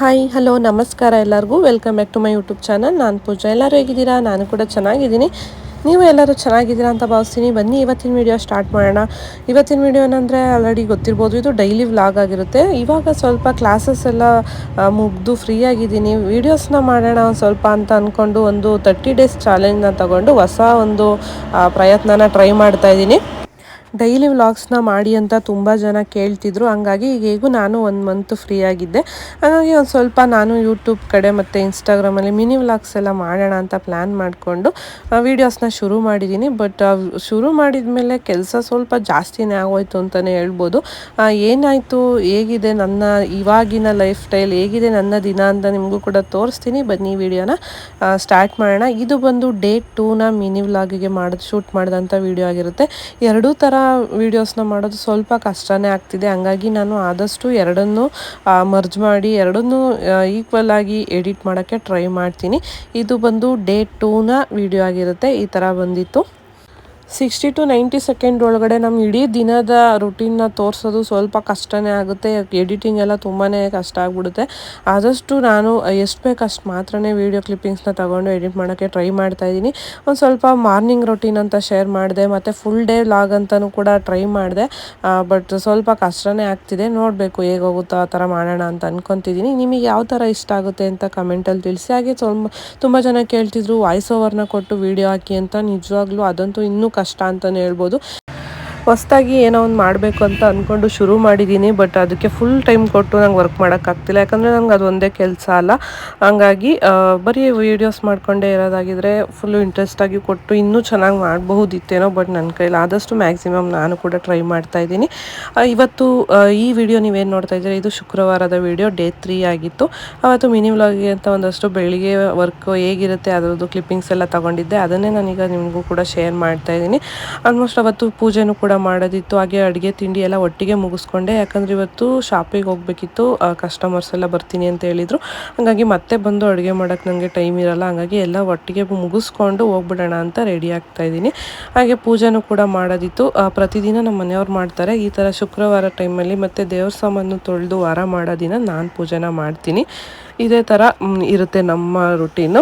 Hi hello ನಮಸ್ಕಾರ ಎಲ್ಲರಿಗೂ. Welcome back to my YouTube channel ನಾನು ಪೂಜಾ. ಎಲ್ಲರೂ ಹೇಗಿದ್ದೀರಾ? ನಾನು ಕೂಡ ಚೆನ್ನಾಗಿದ್ದೀನಿ. ನೀವು ಎಲ್ಲರೂ ಚೆನ್ನಾಗಿದ್ದೀರಾ ಅಂತ ಭಾವಿಸ್ತೀನಿ. ಬನ್ನಿ, ಇವತ್ತಿನ ವಿಡಿಯೋ ಸ್ಟಾರ್ಟ್ ಮಾಡೋಣ. ಇವತ್ತಿನ ವಿಡಿಯೋ ಏನಂದರೆ ಆಲ್ರೆಡಿ ಗೊತ್ತಿರ್ಬೋದು. ಇದು ಡೈಲಿ ವ್ಲಾಗ್ ಆಗಿರುತ್ತೆ. ಇವಾಗ ಸ್ವಲ್ಪ ಕ್ಲಾಸಸ್ ಎಲ್ಲ ಮುಗ್ದು ಫ್ರೀ ಆಗಿದ್ದೀನಿ. ವೀಡಿಯೋಸ್ನ ಮಾಡೋಣ ಒಂದು ಸ್ವಲ್ಪ ಅಂತ ಅಂದ್ಕೊಂಡು ಒಂದು ತರ್ಟಿ ಡೇಸ್ ಚಾಲೆಂಜ್ನ ತಗೊಂಡು ಹೊಸ ಒಂದು ಪ್ರಯತ್ನನ ಟ್ರೈ ಮಾಡ್ತಾ ಇದ್ದೀನಿ. ಡೈಲಿ ವ್ಲಾಗ್ಸ್ನ ಮಾಡಿ ಅಂತ ತುಂಬ ಜನ ಕೇಳ್ತಿದ್ರು. ಹಂಗಾಗಿ ಈಗ ಹೇಗೂ ನಾನು ಒಂದು ಮಂತ್ ಫ್ರೀ ಆಗಿದ್ದೆ. ಹಾಗಾಗಿ ಒಂದು ಸ್ವಲ್ಪ ನಾನು ಯೂಟ್ಯೂಬ್ ಕಡೆ ಮತ್ತು ಇನ್ಸ್ಟಾಗ್ರಾಮಲ್ಲಿ ಮಿನಿ ವ್ಲಾಗ್ಸ್ ಎಲ್ಲ ಮಾಡೋಣ ಅಂತ ಪ್ಲ್ಯಾನ್ ಮಾಡಿಕೊಂಡು ವೀಡಿಯೋಸ್ನ ಶುರು ಮಾಡಿದ್ದೀನಿ ಬಟ್ ಶುರು ಮಾಡಿದ ಮೇಲೆ ಕೆಲಸ ಸ್ವಲ್ಪ ಜಾಸ್ತಿನೇ ಆಗೋಯ್ತು ಅಂತಲೇ ಹೇಳ್ಬೋದು. ಏನಾಯಿತು, ಹೇಗಿದೆ ನನ್ನ ಇವಾಗಿನ ಲೈಫ್ ಸ್ಟೈಲ್ ಹೇಗಿದೆ ನನ್ನ ದಿನ ಅಂತ ನಿಮಗೂ ಕೂಡ ತೋರಿಸ್ತೀನಿ. ಬನ್ನಿ ವಿಡಿಯೋನ ಸ್ಟಾರ್ಟ್ ಮಾಡೋಣ. ಇದು ಬಂದು ಡೇ ಟೂನ ಮಿನಿ ವ್ಲಾಗಿಗೆ ಮಾಡೋದು ಶೂಟ್ ಮಾಡಿದಂಥ ವಿಡಿಯೋ ಆಗಿರುತ್ತೆ. ಎರಡೂ ಥರ ವೀಡಿಯೋಸ್ನ ಮಾಡೋದು ಸ್ವಲ್ಪ ಕಷ್ಟನೇ ಆಗ್ತಿದೆ. ಹಂಗಾಗಿ ನಾನು ಆದಷ್ಟು ಎರಡನ್ನೂ ಮರ್ಜ್ ಮಾಡಿ ಎರಡನ್ನೂ ಈಕ್ವಲ್ ಆಗಿ ಎಡಿಟ್ ಮಾಡೋಕ್ಕೆ ಟ್ರೈ ಮಾಡ್ತೀನಿ. ಇದು ಬಂದು ಡೇ ಟೂನ ವಿಡಿಯೋ ಆಗಿರುತ್ತೆ. ಈ ಥರ ಬಂದಿತ್ತು. ಸಿಕ್ಸ್ಟಿ ಟು ನೈಂಟಿ ಸೆಕೆಂಡ್ ಒಳಗಡೆ ನಮ್ಮ ಇಡೀ ದಿನದ ರುಟೀನ್ನ ತೋರಿಸೋದು ಸ್ವಲ್ಪ ಕಷ್ಟನೇ ಆಗುತ್ತೆ. ಎಡಿಟಿಂಗ್ ಎಲ್ಲ ತುಂಬಾ ಕಷ್ಟ ಆಗ್ಬಿಡುತ್ತೆ. ಆದಷ್ಟು ನಾನು ಎಷ್ಟು ಬೇಕು ಅಷ್ಟು ವಿಡಿಯೋ ವೀಡಿಯೋ ಕ್ಲಿಪ್ಪಿಂಗ್ಸ್ನ ತಗೊಂಡು ಎಡಿಟ್ ಮಾಡೋಕ್ಕೆ ಟ್ರೈ ಮಾಡ್ತಾ ಇದ್ದೀನಿ. ಒಂದು ಸ್ವಲ್ಪ ಮಾರ್ನಿಂಗ್ ರೊಟೀನ್ ಅಂತ ಶೇರ್ ಮಾಡಿದೆ, ಮತ್ತು ಫುಲ್ ಡೇ ಲಾಗ್ ಅಂತಲೂ ಕೂಡ ಟ್ರೈ ಮಾಡಿದೆ. ಬಟ್ ಸ್ವಲ್ಪ ಕಷ್ಟನೇ ಆಗ್ತಿದೆ. ನೋಡಬೇಕು ಹೇಗೆ ಹೋಗುತ್ತೋ ಆ ಥರ ಮಾಡೋಣ ಅಂತ ಅಂದ್ಕೊತಿದ್ದೀನಿ ನಿಮಗೆ ಯಾವ ಥರ ಇಷ್ಟ ಆಗುತ್ತೆ ಅಂತ ಕಮೆಂಟಲ್ಲಿ ತಿಳಿಸಿ. ಹಾಗೆ ಸ್ವಲ್ಪ ತುಂಬ ಜನ ಕೇಳ್ತಿದ್ರು ವಾಯ್ಸ್ ಓವರ್ನ ಕೊಟ್ಟು ವೀಡಿಯೋ ಹಾಕಿ ಅಂತ. ನಿಜವಾಗ್ಲೂ ಅದಂತೂ ಇನ್ನೂ ಕಷ್ಟ ಅಂತಲೇ ಹೇಳ್ಬೋದು. ಹೊಸ್ದಾಗಿ ಏನೋ ಒಂದು ಮಾಡಬೇಕು ಅಂತ ಅಂದ್ಕೊಂಡು ಶುರು ಮಾಡಿದ್ದೀನಿ ಬಟ್ ಅದಕ್ಕೆ ಫುಲ್ ಟೈಮ್ ಕೊಟ್ಟು ನಂಗೆ ವರ್ಕ್ ಮಾಡೋಕ್ಕಾಗ್ತಿಲ್ಲ ಯಾಕಂದರೆ ನಂಗೆ ಅದು ಒಂದೇ ಕೆಲಸ ಅಲ್ಲ. ಹಂಗಾಗಿ ಬರೀ ವೀಡಿಯೋಸ್ ಮಾಡ್ಕೊಂಡೇ ಇರೋದಾಗಿದ್ರೆ ಫುಲ್ಲು ಇಂಟ್ರೆಸ್ಟಾಗಿ ಕೊಟ್ಟು ಇನ್ನೂ ಚೆನ್ನಾಗಿ ಮಾಡಬಹುದಿತ್ತೇನೋ ಬಟ್ ನನ್ನ ಕೈಲಿ ಆದಷ್ಟು ಮ್ಯಾಕ್ಸಿಮಮ್ ನಾನು ಕೂಡ ಟ್ರೈ ಮಾಡ್ತಾ ಇದ್ದೀನಿ. ಇವತ್ತು ಈ ವಿಡಿಯೋ ನೀವೇನು ನೋಡ್ತಾ ಇದ್ದೀರಾ? ಇದು ಶುಕ್ರವಾರದ ವಿಡಿಯೋ ಡೇ ತ್ರೀ ಆಗಿತ್ತು. ಅವತ್ತು ಮಿನಿ ಆಗಿ ಅಂತ ಒಂದಷ್ಟು ಬೆಳಿಗ್ಗೆ ವರ್ಕ್ ಹೇಗಿರುತ್ತೆ, ಅದರದ್ದು ಕ್ಲಿಪ್ಪಿಂಗ್ಸ್ ಎಲ್ಲ ತಗೊಂಡಿದ್ದೆ. ಅದನ್ನೇ ನಾನೀಗ ನಿಮಗೂ ಕೂಡ ಶೇರ್ ಮಾಡ್ತಾ ಇದ್ದೀನಿ. ಆಲ್ಮೋಸ್ಟ್ ಅವತ್ತು ಪೂಜೆನೂ ಕೂಡ ಮಾಡೋದಿತ್ತು. ಹಾಗೆ ಅಡುಗೆ ತಿಂಡಿ ಎಲ್ಲ ಒಟ್ಟಿಗೆ ಮುಗಿಸ್ಕೊಂಡೆ. ಯಾಕಂದರೆ ಇವತ್ತು ಶಾಪಿಗೆ ಹೋಗಬೇಕಿತ್ತು. ಕಸ್ಟಮರ್ಸ್ ಎಲ್ಲ ಬರ್ತೀನಿ ಅಂತ ಹೇಳಿದರು. ಹಾಗಾಗಿ ಮತ್ತೆ ಬಂದು ಅಡುಗೆ ಮಾಡೋಕ್ಕೆ ನನಗೆ ಟೈಮ್ ಇರಲ್ಲ. ಹಾಗಾಗಿ ಎಲ್ಲ ಒಟ್ಟಿಗೆ ಮುಗಿಸ್ಕೊಂಡು ಹೋಗ್ಬಿಡೋಣ ಅಂತ ರೆಡಿ ಆಗ್ತಾ ಇದ್ದೀನಿ. ಹಾಗೆ ಪೂಜೆನೂ ಕೂಡ ಮಾಡೋದಿತ್ತು. ಪ್ರತಿದಿನ ನಮ್ಮ ಮನೆಯವ್ರು ಮಾಡ್ತಾರೆ. ಈ ಥರ ಶುಕ್ರವಾರ ಟೈಮಲ್ಲಿ ಮತ್ತು ದೇವ್ರ ಸಾಮಾನು ತೊಳೆದು ವಾರ ಮಾಡೋ ದಿನ ನಾನು ಪೂಜೆನ ಮಾಡ್ತೀನಿ. ಇದೇ ಥರ ಇರುತ್ತೆ ನಮ್ಮ ರುಟೀನು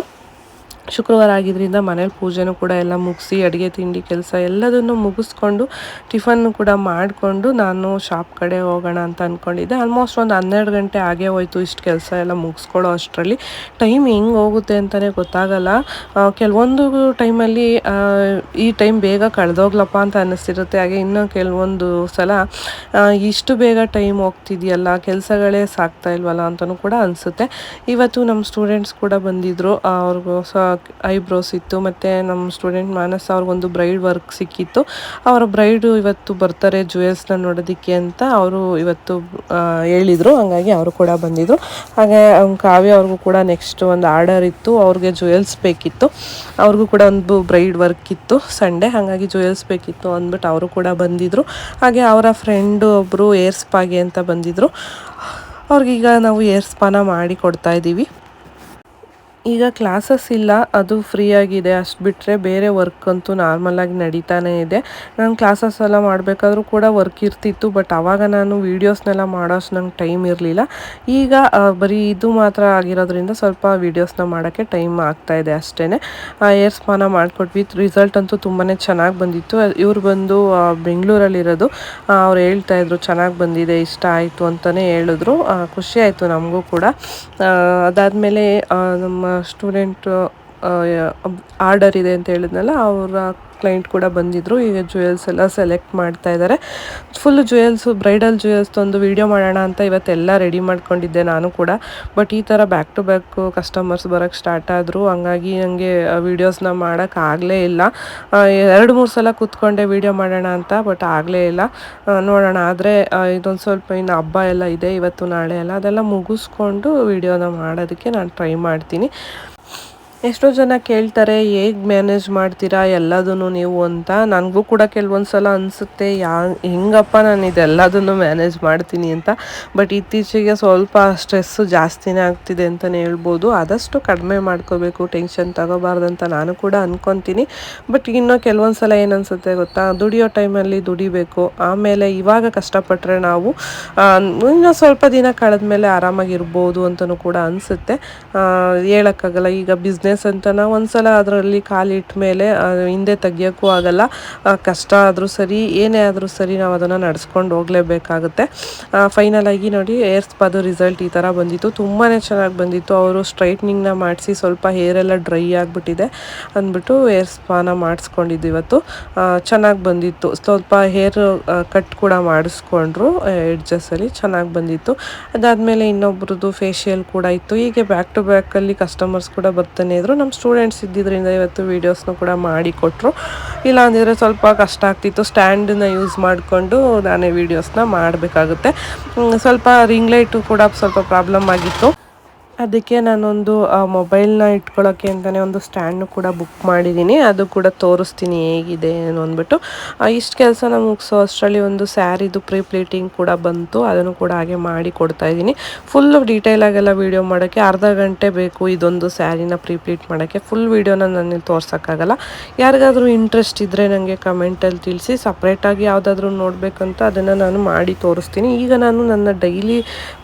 ಶುಕ್ರವಾರ ಆಗಿದ್ದರಿಂದ ಮನೇಲಿ ಪೂಜೆನೂ ಕೂಡ ಎಲ್ಲ ಮುಗಿಸಿ, ಅಡುಗೆ, ತಿಂಡಿ, ಕೆಲಸ ಎಲ್ಲದನ್ನು ಮುಗಿಸ್ಕೊಂಡು ಟಿಫನ್ನು ಕೂಡ ಮಾಡಿಕೊಂಡು ನಾನು ಶಾಪ್ ಕಡೆ ಹೋಗೋಣ ಅಂತ ಅಂದ್ಕೊಂಡಿದ್ದೆ ಆಲ್ಮೋಸ್ಟ್ ಒಂದು ಹನ್ನೆರಡು ಗಂಟೆ ಆಗೇ ಹೋಯ್ತು ಇಷ್ಟು ಕೆಲಸ ಎಲ್ಲ ಮುಗಿಸ್ಕೊಳ್ಳೋ ಅಷ್ಟರಲ್ಲಿ. ಟೈಮ್ ಹೆಂಗೆ ಹೋಗುತ್ತೆ ಅಂತಲೇ ಗೊತ್ತಾಗಲ್ಲ. ಕೆಲವೊಂದು ಟೈಮಲ್ಲಿ ಈ ಟೈಮ್ ಬೇಗ ಕಳೆದೋಗ್ಲಪ್ಪ ಅಂತ ಅನ್ನಿಸ್ತಿರುತ್ತೆ ಹಾಗೆ ಇನ್ನೂ ಕೆಲವೊಂದು ಸಲ ಇಷ್ಟು ಬೇಗ ಟೈಮ್ ಹೋಗ್ತಿದೆಯಲ್ಲ, ಕೆಲಸಗಳೇ ಸಾಕ್ತಾ ಇಲ್ವಲ್ಲ ಅಂತಲೂ ಕೂಡ ಅನಿಸುತ್ತೆ. ಇವತ್ತು ನಮ್ಮ ಸ್ಟೂಡೆಂಟ್ಸ್ ಕೂಡ ಬಂದಿದ್ದರು ಅವ್ರಿಗೂ ಸಹ ಐಬ್ರೋಸ್ ಇತ್ತು, ಮತ್ತು ನಮ್ಮ ಸ್ಟೂಡೆಂಟ್ ಮಾನಸ್ ಅವ್ರಿಗೊಂದು ಬ್ರೈಡ್ ವರ್ಕ್ ಸಿಕ್ಕಿತ್ತು. ಅವರ ಬ್ರೈಡು ಇವತ್ತು ಬರ್ತಾರೆ ಜ್ಯುವೆಲ್ಸ್ನ ನೋಡೋದಕ್ಕೆ ಅಂತ ಅವರು ಇವತ್ತು ಹೇಳಿದರು. ಹಂಗಾಗಿ ಅವರು ಕೂಡ ಬಂದಿದ್ದರು ಹಾಗೆ ಕಾವ್ಯ ಅವ್ರಿಗೂ ಕೂಡ ನೆಕ್ಸ್ಟ್ ಒಂದು ಆರ್ಡರ್ ಇತ್ತು. ಅವ್ರಿಗೆ ಜುವೆಲ್ಸ್ ಬೇಕಿತ್ತು. ಅವ್ರಿಗೂ ಕೂಡ ಒಂದು ಬ್ರೈಡ್ ವರ್ಕ್ ಇತ್ತು ಸಂಡೇ ಹಾಗಾಗಿ ಜುವೆಲ್ಸ್ ಬೇಕಿತ್ತು ಅಂದ್ಬಿಟ್ಟು ಅವರು ಕೂಡ ಬಂದಿದ್ದರು ಹಾಗೆ ಅವರ ಫ್ರೆಂಡು ಒಬ್ಬರು ಏರ್ ಸ್ಪಾಗೆ ಅಂತ ಬಂದಿದ್ದರು ಅವ್ರಿಗೀಗ ನಾವು ಏರ್ಸ್ಪಾನ ಮಾಡಿ ಕೊಡ್ತಾ ಇದ್ದೀವಿ. ಈಗ ಕ್ಲಾಸಸ್ ಇಲ್ಲ, ಅದು ಫ್ರೀ ಆಗಿದೆ. ಅಷ್ಟು ಬಿಟ್ಟರೆ ಬೇರೆ ವರ್ಕ್ ಅಂತೂ ನಾರ್ಮಲಾಗಿ ನಡೀತಾನೆ ಇದೆ. ನಾನು ಕ್ಲಾಸಸ್ ಎಲ್ಲ ಮಾಡಬೇಕಾದ್ರೂ ಕೂಡ ವರ್ಕ್ ಇರ್ತಿತ್ತು ಬಟ್ ಆವಾಗ ನಾನು ವೀಡಿಯೋಸ್ನೆಲ್ಲ ಮಾಡೋಷ್ಟು ನಂಗೆ ಟೈಮ್ ಇರಲಿಲ್ಲ. ಈಗ ಬರೀ ಇದು ಮಾತ್ರ ಆಗಿರೋದ್ರಿಂದ ಸ್ವಲ್ಪ ವೀಡಿಯೋಸ್ನ ಮಾಡೋಕ್ಕೆ ಟೈಮ್ ಆಗ್ತಾ ಇದೆ ಅಷ್ಟೇ ಏರ್ ಸ್ಪಾನ ಮಾಡಿಕೊಟ್ವಿ. ರಿಸಲ್ಟ್ ಅಂತೂ ತುಂಬಾ ಚೆನ್ನಾಗಿ ಬಂದಿತ್ತು. ಇವರು ಬಂದು ಬೆಂಗಳೂರಲ್ಲಿರೋದು. ಅವ್ರು ಹೇಳ್ತಾ ಇದ್ರು, ಚೆನ್ನಾಗಿ ಬಂದಿದೆ, ಇಷ್ಟ ಆಯಿತು ಅಂತಲೇ ಹೇಳಿದ್ರು. ಖುಷಿ ಆಯಿತು ನಮಗೂ ಕೂಡ. ಅದಾದಮೇಲೆ ನಮ್ಮ ಸ್ಟೂಡೆಂಟ್ ಆರ್ಡರ್ ಇದೆ ಅಂತ ಹೇಳಿದ್ನಲ್ಲ, ಅವರ ಕ್ಲೈಂಟ್ ಕೂಡ ಬಂದಿದ್ದರು ಈಗ ಜ್ಯುವೆಲ್ಸ್ ಎಲ್ಲ ಸೆಲೆಕ್ಟ್ ಮಾಡ್ತಾ ಇದ್ದಾರೆ ಫುಲ್ ಜ್ಯುವೆಲ್ಸು ಬ್ರೈಡಲ್ ಜ್ಯುವೆಲ್ಸ್ ಒಂದು ವಿಡಿಯೋ ಮಾಡೋಣ ಅಂತ ಇವತ್ತೆಲ್ಲ ರೆಡಿ ಮಾಡ್ಕೊಂಡಿದ್ದೆ ನಾನು ಕೂಡ. ಬಟ್ ಈ ಥರ ಬ್ಯಾಕ್ ಟು ಬ್ಯಾಕ್ ಕಸ್ಟಮರ್ಸ್ ಬರೋಕ್ಕೆ ಸ್ಟಾರ್ಟ್ ಆದರು. ಹಂಗಾಗಿ ನನಗೆ ವೀಡಿಯೋಸ್ನ ಮಾಡೋಕ್ಕಾಗಲೇ ಇಲ್ಲ. ಎರಡು, ಮೂರು ಸಲ ಕೂತ್ಕೊಂಡೆ ವೀಡಿಯೋ ಮಾಡೋಣ ಅಂತ ಬಟ್ ಆಗಲೇ ಇಲ್ಲ. ನೋಡೋಣ. ಆದರೆ ಇದೊಂದು ಸ್ವಲ್ಪ ಇನ್ನು ಹಬ್ಬ ಎಲ್ಲ ಇದೆ, ಇವತ್ತು, ನಾಳೆ ಎಲ್ಲ. ಅದೆಲ್ಲ ಮುಗಿಸ್ಕೊಂಡು ವೀಡಿಯೋನ ಮಾಡೋದಕ್ಕೆ ನಾನು ಟ್ರೈ ಮಾಡ್ತೀನಿ. ಎಷ್ಟೋ ಜನ ಕೇಳ್ತಾರೆ, ಹೇಗೆ ಮ್ಯಾನೇಜ್ ಮಾಡ್ತೀರಾ ಎಲ್ಲದನ್ನು ನೀವು ಅಂತ. ನನಗೂ ಕೂಡ ಕೆಲವೊಂದು ಸಲ ಅನಿಸುತ್ತೆ, ಯಾ, ಹೆಂಗಪ್ಪ ನಾನು ಇದೆಲ್ಲದನ್ನು ಮ್ಯಾನೇಜ್ ಮಾಡ್ತೀನಿ ಅಂತ. ಬಟ್ ಇತ್ತೀಚೆಗೆ ಸ್ವಲ್ಪ ಸ್ಟ್ರೆಸ್ಸು ಜಾಸ್ತಿನೇ ಆಗ್ತಿದೆ ಅಂತಲೇ ಹೇಳ್ಬೋದು. ಆದಷ್ಟು ಕಡಿಮೆ ಮಾಡ್ಕೋಬೇಕು ಟೆನ್ಷನ್ ತಗೋಬಾರ್ದಂತ ನಾನು ಕೂಡ ಅಂದ್ಕೊತೀನಿ ಬಟ್ ಇನ್ನೂ ಕೆಲವೊಂದು ಸಲ ಏನನ್ಸುತ್ತೆ ಗೊತ್ತಾ? ದುಡಿಯೋ ಟೈಮಲ್ಲಿ ದುಡಿಬೇಕು. ಆಮೇಲೆ ಇವಾಗ ಕಷ್ಟಪಟ್ಟರೆ ನಾವು ಇನ್ನೂ ಸ್ವಲ್ಪ ದಿನ ಕಳೆದ ಮೇಲೆ ಆರಾಮಾಗಿರ್ಬೋದು ಅಂತಲೂ ಕೂಡ ಅನಿಸುತ್ತೆ. ಹೇಳೋಕ್ಕಾಗಲ್ಲ. ಈಗ ಬಿಸ್ನೆಸ್ ಅಂತ ನಾವು ಒಂದ್ಸಲ ಅದರಲ್ಲಿ ಕಾಲಿಟ್ಟ ಮೇಲೆ ಹಿಂದೆ ತೆಗಿಯೋಕ್ಕೂ ಆಗಲ್ಲ. ಕಷ್ಟ ಆದರೂ ಸರಿ, ಏನೇ ಆದರೂ ಸರಿ ನಾವು ಅದನ್ನು ನಡೆಸ್ಕೊಂಡು ಹೋಗಲೇಬೇಕಾಗುತ್ತೆ. ಫೈನಲ್ ಆಗಿ ನೋಡಿ ಏರ್ ಸ್ಪಾದು ರಿಸಲ್ಟ್ ಈ ಥರ ಬಂದಿತ್ತು. ತುಂಬಾ ಚೆನ್ನಾಗಿ ಬಂದಿತ್ತು. ಅವರು ಸ್ಟ್ರೈಟ್ನಿಂಗ್ನ ಮಾಡಿಸಿ ಸ್ವಲ್ಪ ಹೇರ್ ಎಲ್ಲ ಡ್ರೈ ಆಗಿಬಿಟ್ಟಿದೆ ಅಂದ್ಬಿಟ್ಟು ಏರ್ ಸ್ಪಾನ ಮಾಡಿಸ್ಕೊಂಡಿದ್ದು ಇವತ್ತು. ಚೆನ್ನಾಗಿ ಬಂದಿತ್ತು. ಸ್ವಲ್ಪ ಹೇರ್ ಕಟ್ ಕೂಡ ಮಾಡಿಸ್ಕೊಂಡ್ರು. ಎಡ್ಜಸ್ಸಲ್ಲಿ ಚೆನ್ನಾಗಿ ಬಂದಿತ್ತು. ಅದಾದಮೇಲೆ ಇನ್ನೊಬ್ರದ್ದು ಫೇಶಿಯಲ್ ಕೂಡ ಇತ್ತು. ಹೀಗೆ ಬ್ಯಾಕ್ ಟು ಬ್ಯಾಕಲ್ಲಿ ಕಸ್ಟಮರ್ಸ್ ಕೂಡ ಬರ್ತಾನೆ ಇದ್ರು ನಮ್ಮ ಸ್ಟೂಡೆಂಟ್ಸ್ ಇದ್ದಿದ್ದರಿಂದ ಇವತ್ತು ವೀಡಿಯೋಸ್ನ ಕೂಡ ಮಾಡಿ ಕೊಟ್ಟರು ಇಲ್ಲ ಅಂದಿದ್ರೆ ಸ್ವಲ್ಪ ಕಷ್ಟ ಆಗ್ತಿತ್ತು. ಸ್ಟ್ಯಾಂಡನ್ನ ಯೂಸ್ ಮಾಡಿಕೊಂಡು ನಾನೇ ವೀಡಿಯೋಸ್ನ ಮಾಡಬೇಕಾಗುತ್ತೆ. ಸ್ವಲ್ಪ ರಿಂಗ್ ಲೈಟು ಕೂಡ ಸ್ವಲ್ಪ ಪ್ರಾಬ್ಲಮ್ ಆಗಿತ್ತು. ಅದಕ್ಕೆ ನಾನೊಂದು ಮೊಬೈಲ್ನ ಇಟ್ಕೊಳ್ಳೋಕ್ಕೆ ಅಂತಲೇ ಒಂದು ಸ್ಟ್ಯಾಂಡ್ನು ಕೂಡ ಬುಕ್ ಮಾಡಿದ್ದೀನಿ ಅದು ಕೂಡ ತೋರಿಸ್ತೀನಿ ಹೇಗಿದೆ ಏನು ಅಂದ್ಬಿಟ್ಟು. ಇಷ್ಟು ಕೆಲಸನ ಮುಗಿಸೋ ಅಷ್ಟರಲ್ಲಿ ಒಂದು ಸ್ಯಾರಿದು ಪ್ರೀ ಪ್ಲೇಟಿಂಗ್ ಕೂಡ ಬಂತು. ಅದನ್ನು ಕೂಡ ಹಾಗೆ ಮಾಡಿ ಕೊಡ್ತಾ ಇದ್ದೀನಿ. ಫುಲ್ಲು ಡೀಟೇಲಾಗೆಲ್ಲ ವೀಡಿಯೋ ಮಾಡೋಕ್ಕೆ ಅರ್ಧ ಗಂಟೆ ಬೇಕು ಇದೊಂದು ಸ್ಯಾರಿನ ಪ್ರೀ ಪ್ಲೀಟ್ ಮಾಡೋಕ್ಕೆ. ಫುಲ್ ವೀಡಿಯೋನ ನಾನು ತೋರ್ಸೋಕ್ಕಾಗಲ್ಲ. ಯಾರಿಗಾದರೂ ಇಂಟ್ರೆಸ್ಟ್ ಇದ್ದರೆ ನನಗೆ ಕಮೆಂಟಲ್ಲಿ ತಿಳಿಸಿ. ಸಪ್ರೇಟಾಗಿ ಯಾವುದಾದ್ರೂ ನೋಡಬೇಕಂತ ಅದನ್ನು ನಾನು ಮಾಡಿ ತೋರಿಸ್ತೀನಿ. ಈಗ ನಾನು ನನ್ನ ಡೈಲಿ